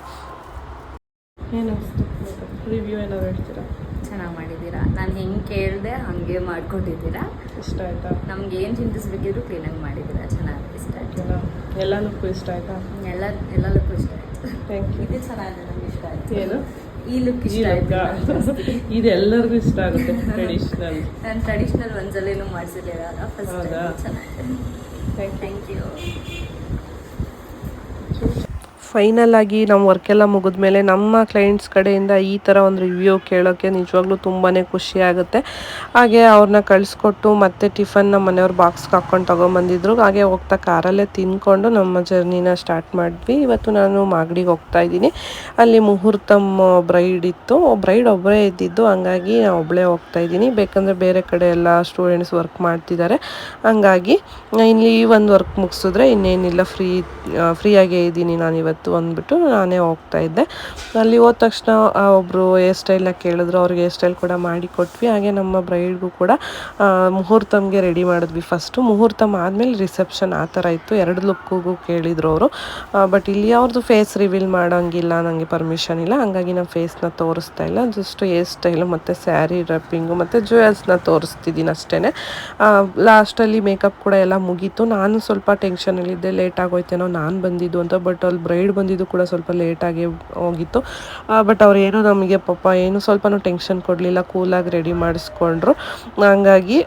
ಏನು ರಿವ್ಯೂ ಏನಾದ್ರು ಹೇಳ್ತೀರಾ? ಚೆನ್ನಾಗಿ ಮಾಡಿದ್ದೀರಾ? ನಾನು ಹೆಂಗೆ ಕೇಳಿದೆ ಹಾಗೆ ಮಾಡಿಕೊಟ್ಟಿದ್ದೀರಾ? ಇಷ್ಟ ಆಯ್ತಾ? ನಮ್ಗೆ ಏನು ಚಿಂತಿಸ್ಬೇಕಿದ್ರು ಕ್ಲೀನಾಗಿ ಮಾಡಿದ್ದೀರಾ? ಚೆನ್ನಾಗಿ ಇಷ್ಟ ಆಯಿತು. ಎಲ್ಲನಕ್ಕೂ ಇಷ್ಟ ಆಯ್ತಾ? ಎಲ್ಲ ಎಲ್ಲದಕ್ಕೂ ಇಷ್ಟ ಆಯಿತು. ಥ್ಯಾಂಕ್ ಯು ಇದು ಚೆನ್ನಾಗಿದೆ ನಮ್ಗೆ ಇಷ್ಟ ಆಯಿತು. ಏನು? ಈ ಲುಕ್ ಇಷ್ಟ ಆಯ್ತು. ಇದು ಎಲ್ಲರಿಗೂ ಇಷ್ಟ ಆಗುತ್ತೆ ಟ್ರೆಡಿಷನಲ್ ನಾನು ಟ್ರೆಡಿಷನಲ್ ಒಂದ್ಸಲೇನು ಮಾಡಿಸಿರ್ಲಿಲ್ಲ ಫಸ್ಟ್? ಚೆನ್ನಾಗಿದೆ. ಥ್ಯಾಂಕ್ ಯು ಫೈನಲ್ ಆಗಿ ನಮ್ಮ ವರ್ಕ್ ಎಲ್ಲ ಮುಗಿದ್ಮೇಲೆ ನಮ್ಮ ಕ್ಲೈಂಟ್ಸ್ ಕಡೆಯಿಂದ ಈ ಥರ ಒಂದು ರಿವ್ಯೂ ಕೇಳೋಕ್ಕೆ ನಿಜವಾಗ್ಲೂ ತುಂಬಾ ಖುಷಿ ಆಗುತ್ತೆ. ಹಾಗೆ ಅವ್ರನ್ನ ಕಳಿಸ್ಕೊಟ್ಟು ಮತ್ತೆ ಟಿಫನ್ ನಮ್ಮ ಮನೆಯವ್ರ ಬಾಕ್ಸ್ಗೆ ಹಾಕ್ಕೊಂಡು ತೊಗೊಂಬಂದಿದ್ರು. ಹಾಗೆ ಹೋಗ್ತಾ ಕಾರಲ್ಲೇ ತಿನ್ಕೊಂಡು ನಮ್ಮ ಜರ್ನಿನ ಸ್ಟಾರ್ಟ್ ಮಾಡಿದ್ವಿ. ಇವತ್ತು ನಾನು ಮಾಗಡಿಗೆ ಹೋಗ್ತಾ ಇದ್ದೀನಿ. ಅಲ್ಲಿ ಮುಹೂರ್ತಮ್ ಬ್ರೈಡ್ ಇತ್ತು. ಬ್ರೈಡ್ ಒಬ್ಬರೇ ಇದ್ದಿದ್ದು. ಹಂಗಾಗಿ ನಾನು ಒಬ್ಬಳೇ ಹೋಗ್ತಾ ಇದ್ದೀನಿ. ಬೇಕಂದರೆ ಬೇರೆ ಕಡೆ ಎಲ್ಲ ಸ್ಟೂಡೆಂಟ್ಸ್ ವರ್ಕ್ ಮಾಡ್ತಿದ್ದಾರೆ. ಹಂಗಾಗಿ ಇಲ್ಲಿ ಒಂದು ವರ್ಕ್ ಮುಗಿಸಿದ್ರೆ ಇನ್ನೇನಿಲ್ಲ. ಫ್ರೀ ಫ್ರೀಯಾಗೇ ಇದ್ದೀನಿ ನಾನು ಇವತ್ತು. ಅಂದ್ಬಿಟ್ಟು ನಾನೇ ಹೋಗ್ತಾ ಇದ್ದೆ. ಅಲ್ಲಿ ಹೋದ ತಕ್ಷಣ ಒಬ್ಬರು ಹೇರ್ ಸ್ಟೈಲ್ನ ಕೇಳಿದ್ರು, ಅವ್ರಿಗೆ ಹೇರ್ ಸ್ಟೈಲ್ ಕೂಡ ಮಾಡಿ ಕೊಟ್ವಿ. ಹಾಗೆ ನಮ್ಮ ಬ್ರೈಡ್ಗೂ ಕೂಡ ಮುಹೂರ್ತಮ್ಗೆ ರೆಡಿ ಮಾಡಿದ್ವಿ. ಫಸ್ಟು ಮುಹೂರ್ತಮ್ ಆದಮೇಲೆ ರಿಸೆಪ್ಷನ್ ಆ ಥರ ಇತ್ತು. ಎರಡು ಲುಕ್ಕಿಗೂ ಕೇಳಿದ್ರು ಅವರು. ಬಟ್ ಇಲ್ಲಿ ಅವ್ರದ್ದು ಫೇಸ್ ರಿವೀಲ್ ಮಾಡೋಂಗಿಲ್ಲ ನನಗೆ ಪರ್ಮಿಷನ್ ಇಲ್ಲ. ಹಂಗಾಗಿ ನಾನು ಫೇಸ್ನ ತೋರಿಸ್ತಾ ಇಲ್ಲ. ಜಸ್ಟ್ ಹೇರ್ ಸ್ಟೈಲು ಮತ್ತು ಸ್ಯಾರಿ ರಪ್ಪಿಂಗು ಮತ್ತು ಜ್ಯುವೆಲ್ಸ್ನ ತೋರಿಸ್ತಿದ್ದೀನಿ ಅಷ್ಟೇ ಲಾಸ್ಟಲ್ಲಿ ಮೇಕಪ್ ಕೂಡ ಎಲ್ಲ ಮುಗೀತು. ನಾನು ಸ್ವಲ್ಪ ಟೆನ್ಷನಲ್ಲಿದ್ದೆ ಲೇಟ್ ಆಗೋಯ್ತೇನೋ ನಾನು ಬಂದಿದ್ದು ಅಂತ ಬಟ್ ಅಲ್ಲಿ ಬ್ರೈಡ್ ಬಂದಿದ್ದು ಕೂಡ ಸ್ವಲ್ಪ ಲೇಟಾಗಿ ಹೋಗಿತ್ತು. ಬಟ್ ಅವ್ರು ಏನೂ ನಮಗೆ ಪಾಪ ಏನು ಸ್ವಲ್ಪನೂ ಟೆನ್ಷನ್ ಕೊಡಲಿಲ್ಲ ಕೂಲಾಗಿ ರೆಡಿ ಮಾಡಿಸ್ಕೊಂಡ್ರು. ಹಂಗಾಗಿ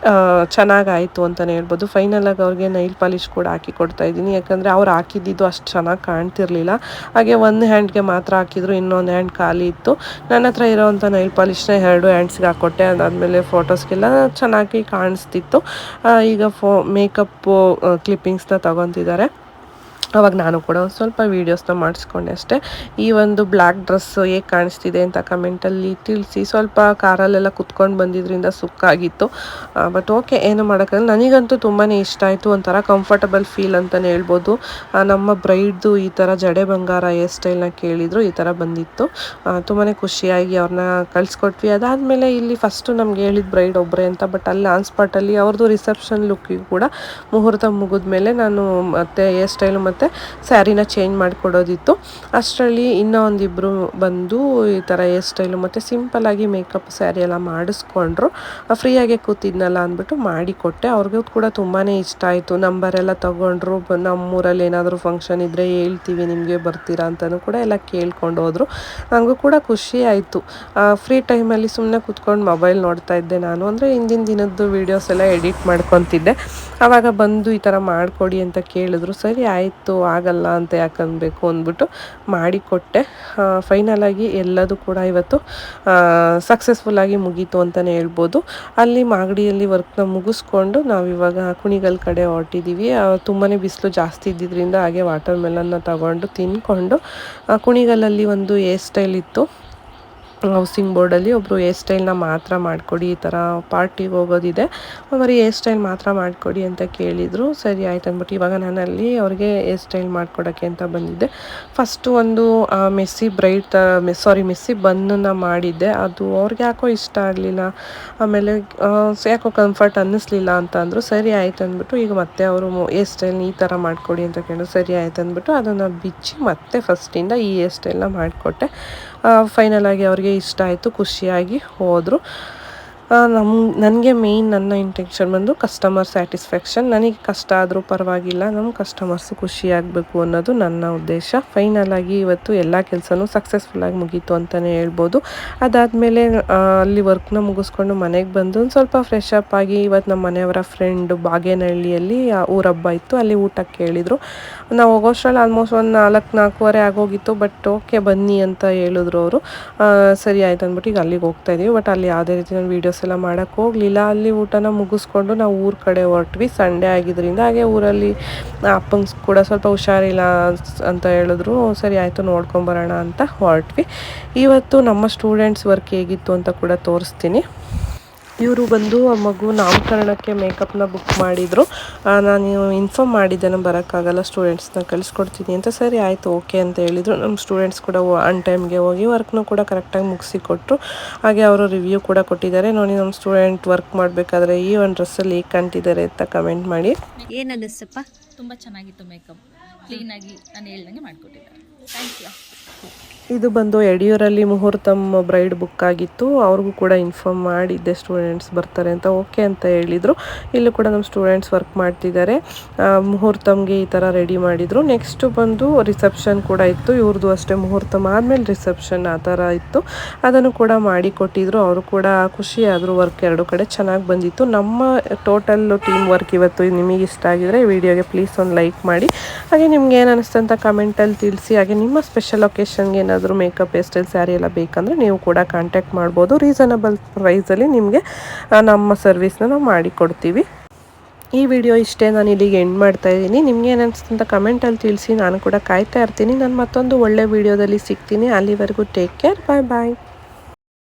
ಚೆನ್ನಾಗಾಯಿತು ಅಂತಲೇ ಹೇಳ್ಬೋದು. ಫೈನಲಾಗಿ ಅವ್ರಿಗೆ ನೈಲ್ ಪಾಲಿಶ್ ಕೂಡ ಹಾಕಿ ಕೊಡ್ತಾ ಇದ್ದೀನಿ. ಯಾಕಂದರೆ ಅವ್ರು ಹಾಕಿದ್ದಿದ್ದು ಅಷ್ಟು ಚೆನ್ನಾಗಿ ಕಾಣ್ತಿರ್ಲಿಲ್ಲ. ಹಾಗೆ ಒಂದು ಹ್ಯಾಂಡ್ಗೆ ಮಾತ್ರ ಹಾಕಿದ್ರು, ಇನ್ನೊಂದು ಹ್ಯಾಂಡ್ ಖಾಲಿ ಇತ್ತು. ನನ್ನ ಹತ್ರ ಇರೋವಂಥ ನೈಲ್ ಪಾಲಿಶ್ನ ಎರಡು ಹ್ಯಾಂಡ್ಸ್ಗೆ ಹಾಕ್ಕೊಟ್ಟೆ ಅದಾದಮೇಲೆ ಫೋಟೋಸ್ಗೆಲ್ಲ ಚೆನ್ನಾಗಿ ಕಾಣಿಸ್ತಿತ್ತು. ಈಗ ಫೋ ಮೇಕಪ್ಪು ಕ್ಲಿಪ್ಪಿಂಗ್ಸ್ನ ತಗೊತಿದ್ದಾರೆ. ಅವಾಗ ನಾನು ಕೂಡ ಸ್ವಲ್ಪ ವೀಡಿಯೋಸ್ನ ಮಾಡಿಸ್ಕೊಂಡೆ ಅಷ್ಟೇ. ಈ ಒಂದು ಬ್ಲ್ಯಾಕ್ ಡ್ರೆಸ್ ಹೇಗೆ ಕಾಣಿಸ್ತಿದೆ ಅಂತ ಕಮೆಂಟಲ್ಲಿ ತಿಳಿಸಿ. ಸ್ವಲ್ಪ ಕಾರಲ್ಲೆಲ್ಲ ಕುತ್ಕೊಂಡು ಬಂದಿದ್ರಿಂದ ಸುಕ್ಕಾಗಿತ್ತು ಬಟ್ ಓಕೆ ಏನು ಮಾಡೋಕ್ಕಲ್ಲ ನನಗಂತೂ ತುಂಬಾ ಇಷ್ಟ ಆಯಿತು. ಒಂಥರ ಕಂಫರ್ಟಬಲ್ ಫೀಲ್ ಅಂತಲೇ ಹೇಳ್ಬೋದು. ನಮ್ಮ ಬ್ರೈಡ್ದು ಈ ಥರ ಜಡೆ ಬಂಗಾರ ಹೇರ್ ಸ್ಟೈಲ್ನ ಕೇಳಿದ್ರು, ಈ ಥರ ಬಂದಿತ್ತು. ತುಂಬಾ ಖುಷಿಯಾಗಿ ಅವ್ರನ್ನ ಕಳಿಸ್ಕೊಟ್ವಿ. ಅದಾದಮೇಲೆ ಇಲ್ಲಿ ಫಸ್ಟು ನಮ್ಗೆ ಹೇಳಿದ ಬ್ರೈಡ್ ಒಬ್ಬರೇ ಅಂತ ಬಟ್ ಅಲ್ಲಿ ಆನ್ ಸ್ಪಾಟಲ್ಲಿ ಅವ್ರದ್ದು ರಿಸೆಪ್ಷನ್ ಲುಕ್ಕಿಗೂ ಕೂಡ ಮುಹೂರ್ತ ಮುಗಿದ್ಮೇಲೆ ನಾನು ಮತ್ತೆ ಹೇರ್ ಸ್ಟೈಲು ಮತ್ತು ಮತ್ತು ಸ್ಯಾರಿನ ಚೇಂಜ್ ಮಾಡಿಕೊಡೋದಿತ್ತು. ಅಷ್ಟರಲ್ಲಿ ಇನ್ನೂ ಒಂದಿಬ್ಬರು ಬಂದು ಈ ಥರ ಹೇರ್ ಸ್ಟೈಲು ಮತ್ತು ಸಿಂಪಲ್ಲಾಗಿ ಮೇಕಪ್ ಸ್ಯಾರಿ ಎಲ್ಲ ಮಾಡಿಸ್ಕೊಂಡ್ರು. ಫ್ರೀಯಾಗೆ ಕೂತಿದ್ನಲ್ಲ ಅಂದ್ಬಿಟ್ಟು ಮಾಡಿಕೊಟ್ಟೆ ಅವ್ರಿಗೂ ಕೂಡ ತುಂಬಾ ಇಷ್ಟ ಆಯಿತು. ನಂಬರೆಲ್ಲ ತೊಗೊಂಡ್ರು. ನಮ್ಮೂರಲ್ಲಿ ಏನಾದರೂ ಫಂಕ್ಷನ್ ಇದ್ದರೆ ಹೇಳ್ತೀವಿ, ನಿಮಗೆ ಬರ್ತೀರಾ ಅಂತಲೂ ಕೂಡ ಎಲ್ಲ ಕೇಳ್ಕೊಂಡು ಹೋದರು. ನನಗೂ ಕೂಡ ಖುಷಿ ಆಯಿತು. ಫ್ರೀ ಟೈಮಲ್ಲಿ ಸುಮ್ಮನೆ ಕೂತ್ಕೊಂಡು ಮೊಬೈಲ್ ನೋಡ್ತಾ ಇದ್ದೆ ನಾನು. ಅಂದರೆ ಹಿಂದಿನ ದಿನದ್ದು ವೀಡಿಯೋಸ್ ಎಲ್ಲ ಎಡಿಟ್ ಮಾಡ್ಕೊತಿದ್ದೆ. ಆವಾಗ ಬಂದು ಈ ಥರ ಮಾಡಿಕೊಡಿ ಅಂತ ಕೇಳಿದ್ರು. ಸರಿ, ಆಯಿತು. ಆಗಲ್ಲ ಅಂತ ಯಾಕೆ ಅನ್ಬೇಕು ಅಂದ್ಬಿಟ್ಟು ಮಾಡಿಕೊಟ್ಟೆ. ಫೈನಲಾಗಿ ಎಲ್ಲದೂ ಕೂಡ ಇವತ್ತು ಸಕ್ಸಸ್ಫುಲ್ಲಾಗಿ ಮುಗೀತು ಅಂತಲೇ ಹೇಳ್ಬೋದು. ಅಲ್ಲಿ ಮಾಗಡಿಯಲ್ಲಿ ವರ್ಕ್ನ ಮುಗಿಸ್ಕೊಂಡು ನಾವಿವಾಗ ಕುಣಿಗಲ್ ಕಡೆ ಹೊರಟಿದ್ದೀವಿ ತುಂಬಾ ಬಿಸಿಲು ಜಾಸ್ತಿ ಇದ್ದಿದ್ದರಿಂದ ಹಾಗೆ ವಾಟರ್ ಮೆಲನ್ನ ತಗೊಂಡು ತಿನ್ಕೊಂಡು ಕುಣಿಗಲಲ್ಲಿ ಒಂದು ಹೇರ್ ಸ್ಟೈಲ್ ಇತ್ತು. ಹೌಸಿಂಗ್ ಬೋರ್ಡಲ್ಲಿ ಒಬ್ಬರು ಹೇರ್ ಸ್ಟೈಲ್ನ ಮಾತ್ರ ಮಾಡಿಕೊಡಿ, ಈ ಥರ ಪಾರ್ಟಿಗೆ ಹೋಗೋದಿದೆ. ಬರೀ ಹೇರ್ ಸ್ಟೈಲ್ ಮಾತ್ರ ಮಾಡಿಕೊಡಿ ಅಂತ ಕೇಳಿದರು. ಸರಿ ಆಯ್ತು ಅಂದ್ಬಿಟ್ಟು ಇವಾಗ ನಾನು ಅಲ್ಲಿ ಅವ್ರಿಗೆ ಹೇರ್ ಸ್ಟೈಲ್ ಮಾಡಿಕೊಡೋಕ್ಕೆ ಅಂತ ಬಂದಿದ್ದೆ. ಫಸ್ಟು ಒಂದು ಮೆಸ್ಸಿ ಬ್ರೈಟ್ ಸಾರಿ ಮೆಸ್ಸಿ ಬನ್ನನ್ನು ಮಾಡಿದ್ದೆ. ಅದು ಅವ್ರಿಗೆ ಯಾಕೋ ಇಷ್ಟ ಆಗಲಿಲ್ಲ. ಆಮೇಲೆ ಯಾಕೋ ಕಂಫರ್ಟ್ ಅನ್ನಿಸ್ಲಿಲ್ಲ ಅಂತ ಅಂದರು. ಸರಿ ಆಯ್ತು ಅಂದ್ಬಿಟ್ಟು ಈಗ ಮತ್ತೆ ಅವರು ಹೇರ್ ಸ್ಟೈಲ್ನ ಈ ಥರ ಮಾಡಿಕೊಡಿ ಅಂತ ಕೇಳಿದ್ರು. ಸರಿ ಆಯ್ತು ಅಂದ್ಬಿಟ್ಟು ಅದನ್ನು ಬಿಚ್ಚಿ ಮತ್ತೆ ಫಸ್ಟಿಂದ ಈ ಹೇರ್ ಸ್ಟೈಲ್ನ ಮಾಡಿಕೊಟ್ಟೆ. ಫೈನಲ್ ಆಗಿ ಅವ್ರಿಗೆ ಇಷ್ಟ ಆಯಿತು ಖುಷಿಯಾಗಿ ಹೋದರು. ನಮ್ಮ ನನಗೆ ಮೇಯ್ನ್ ನನ್ನ ಇಂಟೆನ್ಷನ್ ಬಂದು ಕಸ್ಟಮರ್ ಸ್ಯಾಟಿಸ್ಫ್ಯಾಕ್ಷನ್ ನನಗೆ ಕಷ್ಟ ಆದರೂ ಪರವಾಗಿಲ್ಲ ನಮ್ಮ ಕಸ್ಟಮರ್ಸು ಖುಷಿಯಾಗಬೇಕು ಅನ್ನೋದು ನನ್ನ ಉದ್ದೇಶ. ಫೈನಲ್ ಆಗಿ ಇವತ್ತು ಎಲ್ಲ ಕೆಲಸನೂ ಸಕ್ಸಸ್ಫುಲ್ಲಾಗಿ ಮುಗೀತು ಅಂತಲೇ ಹೇಳ್ಬೋದು. ಅದಾದಮೇಲೆ ಅಲ್ಲಿ ವರ್ಕ್ನ ಮುಗಿಸ್ಕೊಂಡು ಮನೆಗೆ ಬಂದು ಒಂದು ಸ್ವಲ್ಪ ಫ್ರೆಶ್ ಅಪ್ ಆಗಿ ಇವತ್ತು ನಮ್ಮ ಮನೆಯವರ ಫ್ರೆಂಡು ಬಾಗೇನಹಳ್ಳಿಯಲ್ಲಿ ಊರಬ್ಬ ಇತ್ತು. ಅಲ್ಲಿ ಊಟಕ್ಕೆ ಹೇಳಿದರು. ನಾವು ಹೋಗೋಷ್ಟ್ರಲ್ಲಿ ಆಲ್ಮೋಸ್ಟ್ ಒಂದು ನಾಲ್ಕು, ನಾಲ್ಕೂವರೆ ಆಗೋಗಿತ್ತು ಬಟ್ ಓಕೆ ಬನ್ನಿ ಅಂತ ಹೇಳಿದ್ರು ಅವರು. ಸರಿ ಆಯ್ತು ಅಂದ್ಬಿಟ್ಟು ಈಗ ಅಲ್ಲಿಗೆ ಹೋಗ್ತಾ ಇದೀವಿ. ಬಟ್ ಅಲ್ಲಿ ಯಾವುದೇ ರೀತಿ ನಾನು ವೀಡಿಯೋಸ್ ಎಲ್ಲ ಮಾಡೋಕ್ಕೆ ಹೋಗಲಿಲ್ಲ. ಅಲ್ಲಿ ಊಟನ ಮುಗಿಸ್ಕೊಂಡು ನಾವು ಊರ ಕಡೆ ಹೊರಟ್ವಿ. ಸಂಡೇ ಆಗಿದ್ದರಿಂದ ಹಾಗೆ ಊರಲ್ಲಿ ಅಪ್ಪಂಗೆ ಕೂಡ ಸ್ವಲ್ಪ ಹುಷಾರಿಲ್ಲ ಅಂತ ಹೇಳಿದ್ರು. ಸರಿ ಆಯಿತು ನೋಡ್ಕೊಂಬರೋಣ ಅಂತ ಹೊರಟ್ವಿ. ಇವತ್ತು ನಮ್ಮ ಸ್ಟೂಡೆಂಟ್ಸ್ ವರ್ಕ್ ಹೇಗಿತ್ತು ಅಂತ ಕೂಡ ತೋರಿಸ್ತೀನಿ. ಇವರು ಬಂದು ಆ ಮಗು ನಾಮಕರಣಕ್ಕೆ ಮೇಕಪ್ನ ಬುಕ್ ಮಾಡಿದರು. ನಾನು ಇನ್ಫಾರ್ಮ್ ಮಾಡಿದ್ದೆ ನಾನು ಬರೋಕ್ಕಾಗಲ್ಲ ಸ್ಟೂಡೆಂಟ್ಸ್ನ ಕಳಿಸ್ಕೊಡ್ತೀನಿ ಅಂತ. ಸರಿ ಆಯಿತು ಓಕೆ ಅಂತ ಹೇಳಿದರು. ನಮ್ಮ ಸ್ಟೂಡೆಂಟ್ಸ್ ಕೂಡ ಆನ್ ಟೈಮ್ಗೆ ಹೋಗಿ ವರ್ಕ್ನೂ ಕೂಡ ಕರೆಕ್ಟಾಗಿ ಮುಗಿಸಿ ಕೊಟ್ಟರು ಹಾಗೆ ಅವರು ರಿವ್ಯೂ ಕೂಡ ಕೊಟ್ಟಿದ್ದಾರೆ. ನೋಡಿ ನಮ್ಮ ಸ್ಟೂಡೆಂಟ್ ವರ್ಕ್ ಮಾಡಬೇಕಾದ್ರೆ ಈ ಒಂದು ಡ್ರೆಸ್ಸಲ್ಲಿ ಹೇಗೆ ಕಾಣ್ತಿದ್ದಾರೆ ಅಂತ ಕಮೆಂಟ್ ಮಾಡಿ. ಏನು ಅನ್ನಿಸ್ತಪ್ಪ ತುಂಬ ಚೆನ್ನಾಗಿತ್ತು ಮೇಕಪ್. ಕ್ಲೀನಾಗಿ ನಾನು ಹೇಳ್ದಂಗೆ ಮಾಡಿಕೊಟ್ಟಿದ್ದಾರೆ. ಥ್ಯಾಂಕ್ ಯು ಇದು ಬಂದು ಯಡಿಯೂರಲ್ಲಿ ಮುಹೂರ್ತಮ್ ಬ್ರೈಡ್ ಬುಕ್ ಆಗಿತ್ತು. ಅವ್ರಿಗೂ ಕೂಡ ಇನ್ಫಾರ್ಮ್ ಮಾಡಿದ್ದೆ ಸ್ಟೂಡೆಂಟ್ಸ್ ಬರ್ತಾರೆ ಅಂತ ಓಕೆ ಅಂತ ಹೇಳಿದರು. ಇಲ್ಲೂ ಕೂಡ ನಮ್ಮ ಸ್ಟೂಡೆಂಟ್ಸ್ ವರ್ಕ್ ಮಾಡ್ತಿದ್ದಾರೆ. ಮುಹೂರ್ತಮ್ಗೆ ಈ ಥರ ರೆಡಿ ಮಾಡಿದರು. ನೆಕ್ಸ್ಟ್ ಬಂದು ರಿಸೆಪ್ಷನ್ ಕೂಡ ಇತ್ತು. ಇವ್ರದ್ದು ಅಷ್ಟೇ ಮುಹೂರ್ತಮ್ ಆದಮೇಲೆ ರಿಸೆಪ್ಷನ್ ಆ ಥರ ಇತ್ತು. ಅದನ್ನು ಕೂಡ ಮಾಡಿ ಕೊಟ್ಟಿದ್ರು. ಅವರು ಕೂಡ ಖುಷಿ ಆದರೂ ವರ್ಕ್ ಎರಡು ಕಡೆ ಚೆನ್ನಾಗಿ ಬಂದಿತ್ತು. ನಮ್ಮ ಟೋಟಲ್ ಟೀಮ್ ವರ್ಕ್ ಇವತ್ತು ನಿಮಗೆ ಇಷ್ಟ ಆಗಿದರೆ ವಿಡಿಯೋಗೆ ಪ್ಲೀಸ್ ಒಂದು ಲೈಕ್ ಮಾಡಿ. ಹಾಗೆ ನಿಮ್ಗೆ ಏನು ಅನಿಸ್ತು ಅಂತ ಕಮೆಂಟಲ್ಲಿ ತಿಳಿಸಿ. ಹಾಗೆ ನಿಮ್ಮ ಸ್ಪೆಷಲ್ ಒಕೇಶನ್ಗೆ ಏನಾದರೂ ಮೇಕಪ್ ಹೇರ್ ಸ್ಯಾರಿ ಎಲ್ಲ ಬೇಕಂದರೆ ನೀವು ಕೂಡ ಕಾಂಟ್ಯಾಕ್ಟ್ ಮಾಡ್ಬೋದು. ರೀಸನಬಲ್ ಪ್ರೈಸಲ್ಲಿ ನಿಮಗೆ ನಮ್ಮ ಸರ್ವಿಸ್ನ ನಾವು ಮಾಡಿಕೊಡ್ತೀವಿ. ಈ ವಿಡಿಯೋ ಇಷ್ಟೇ ನಾನು ಇಲ್ಲಿಗೆ ಎಂಡ್ ಮಾಡ್ತಾ ಇದ್ದೀನಿ. ನಿಮಗೆ ಏನಿಸ್ತಂತ ಅಂತ ಕಮೆಂಟಲ್ಲಿ ತಿಳಿಸಿ. ನಾನು ಕೂಡ ಕಾಯ್ತಾ ಇರ್ತೀನಿ. ನಾನು ಮತ್ತೊಂದು ಒಳ್ಳೆ ವಿಡಿಯೋದಲ್ಲಿ ಸಿಗ್ತೀನಿ. ಅಲ್ಲಿವರೆಗೂ ಟೇಕ್ ಕೇರ್ ಬಾಯ್ ಬಾಯ್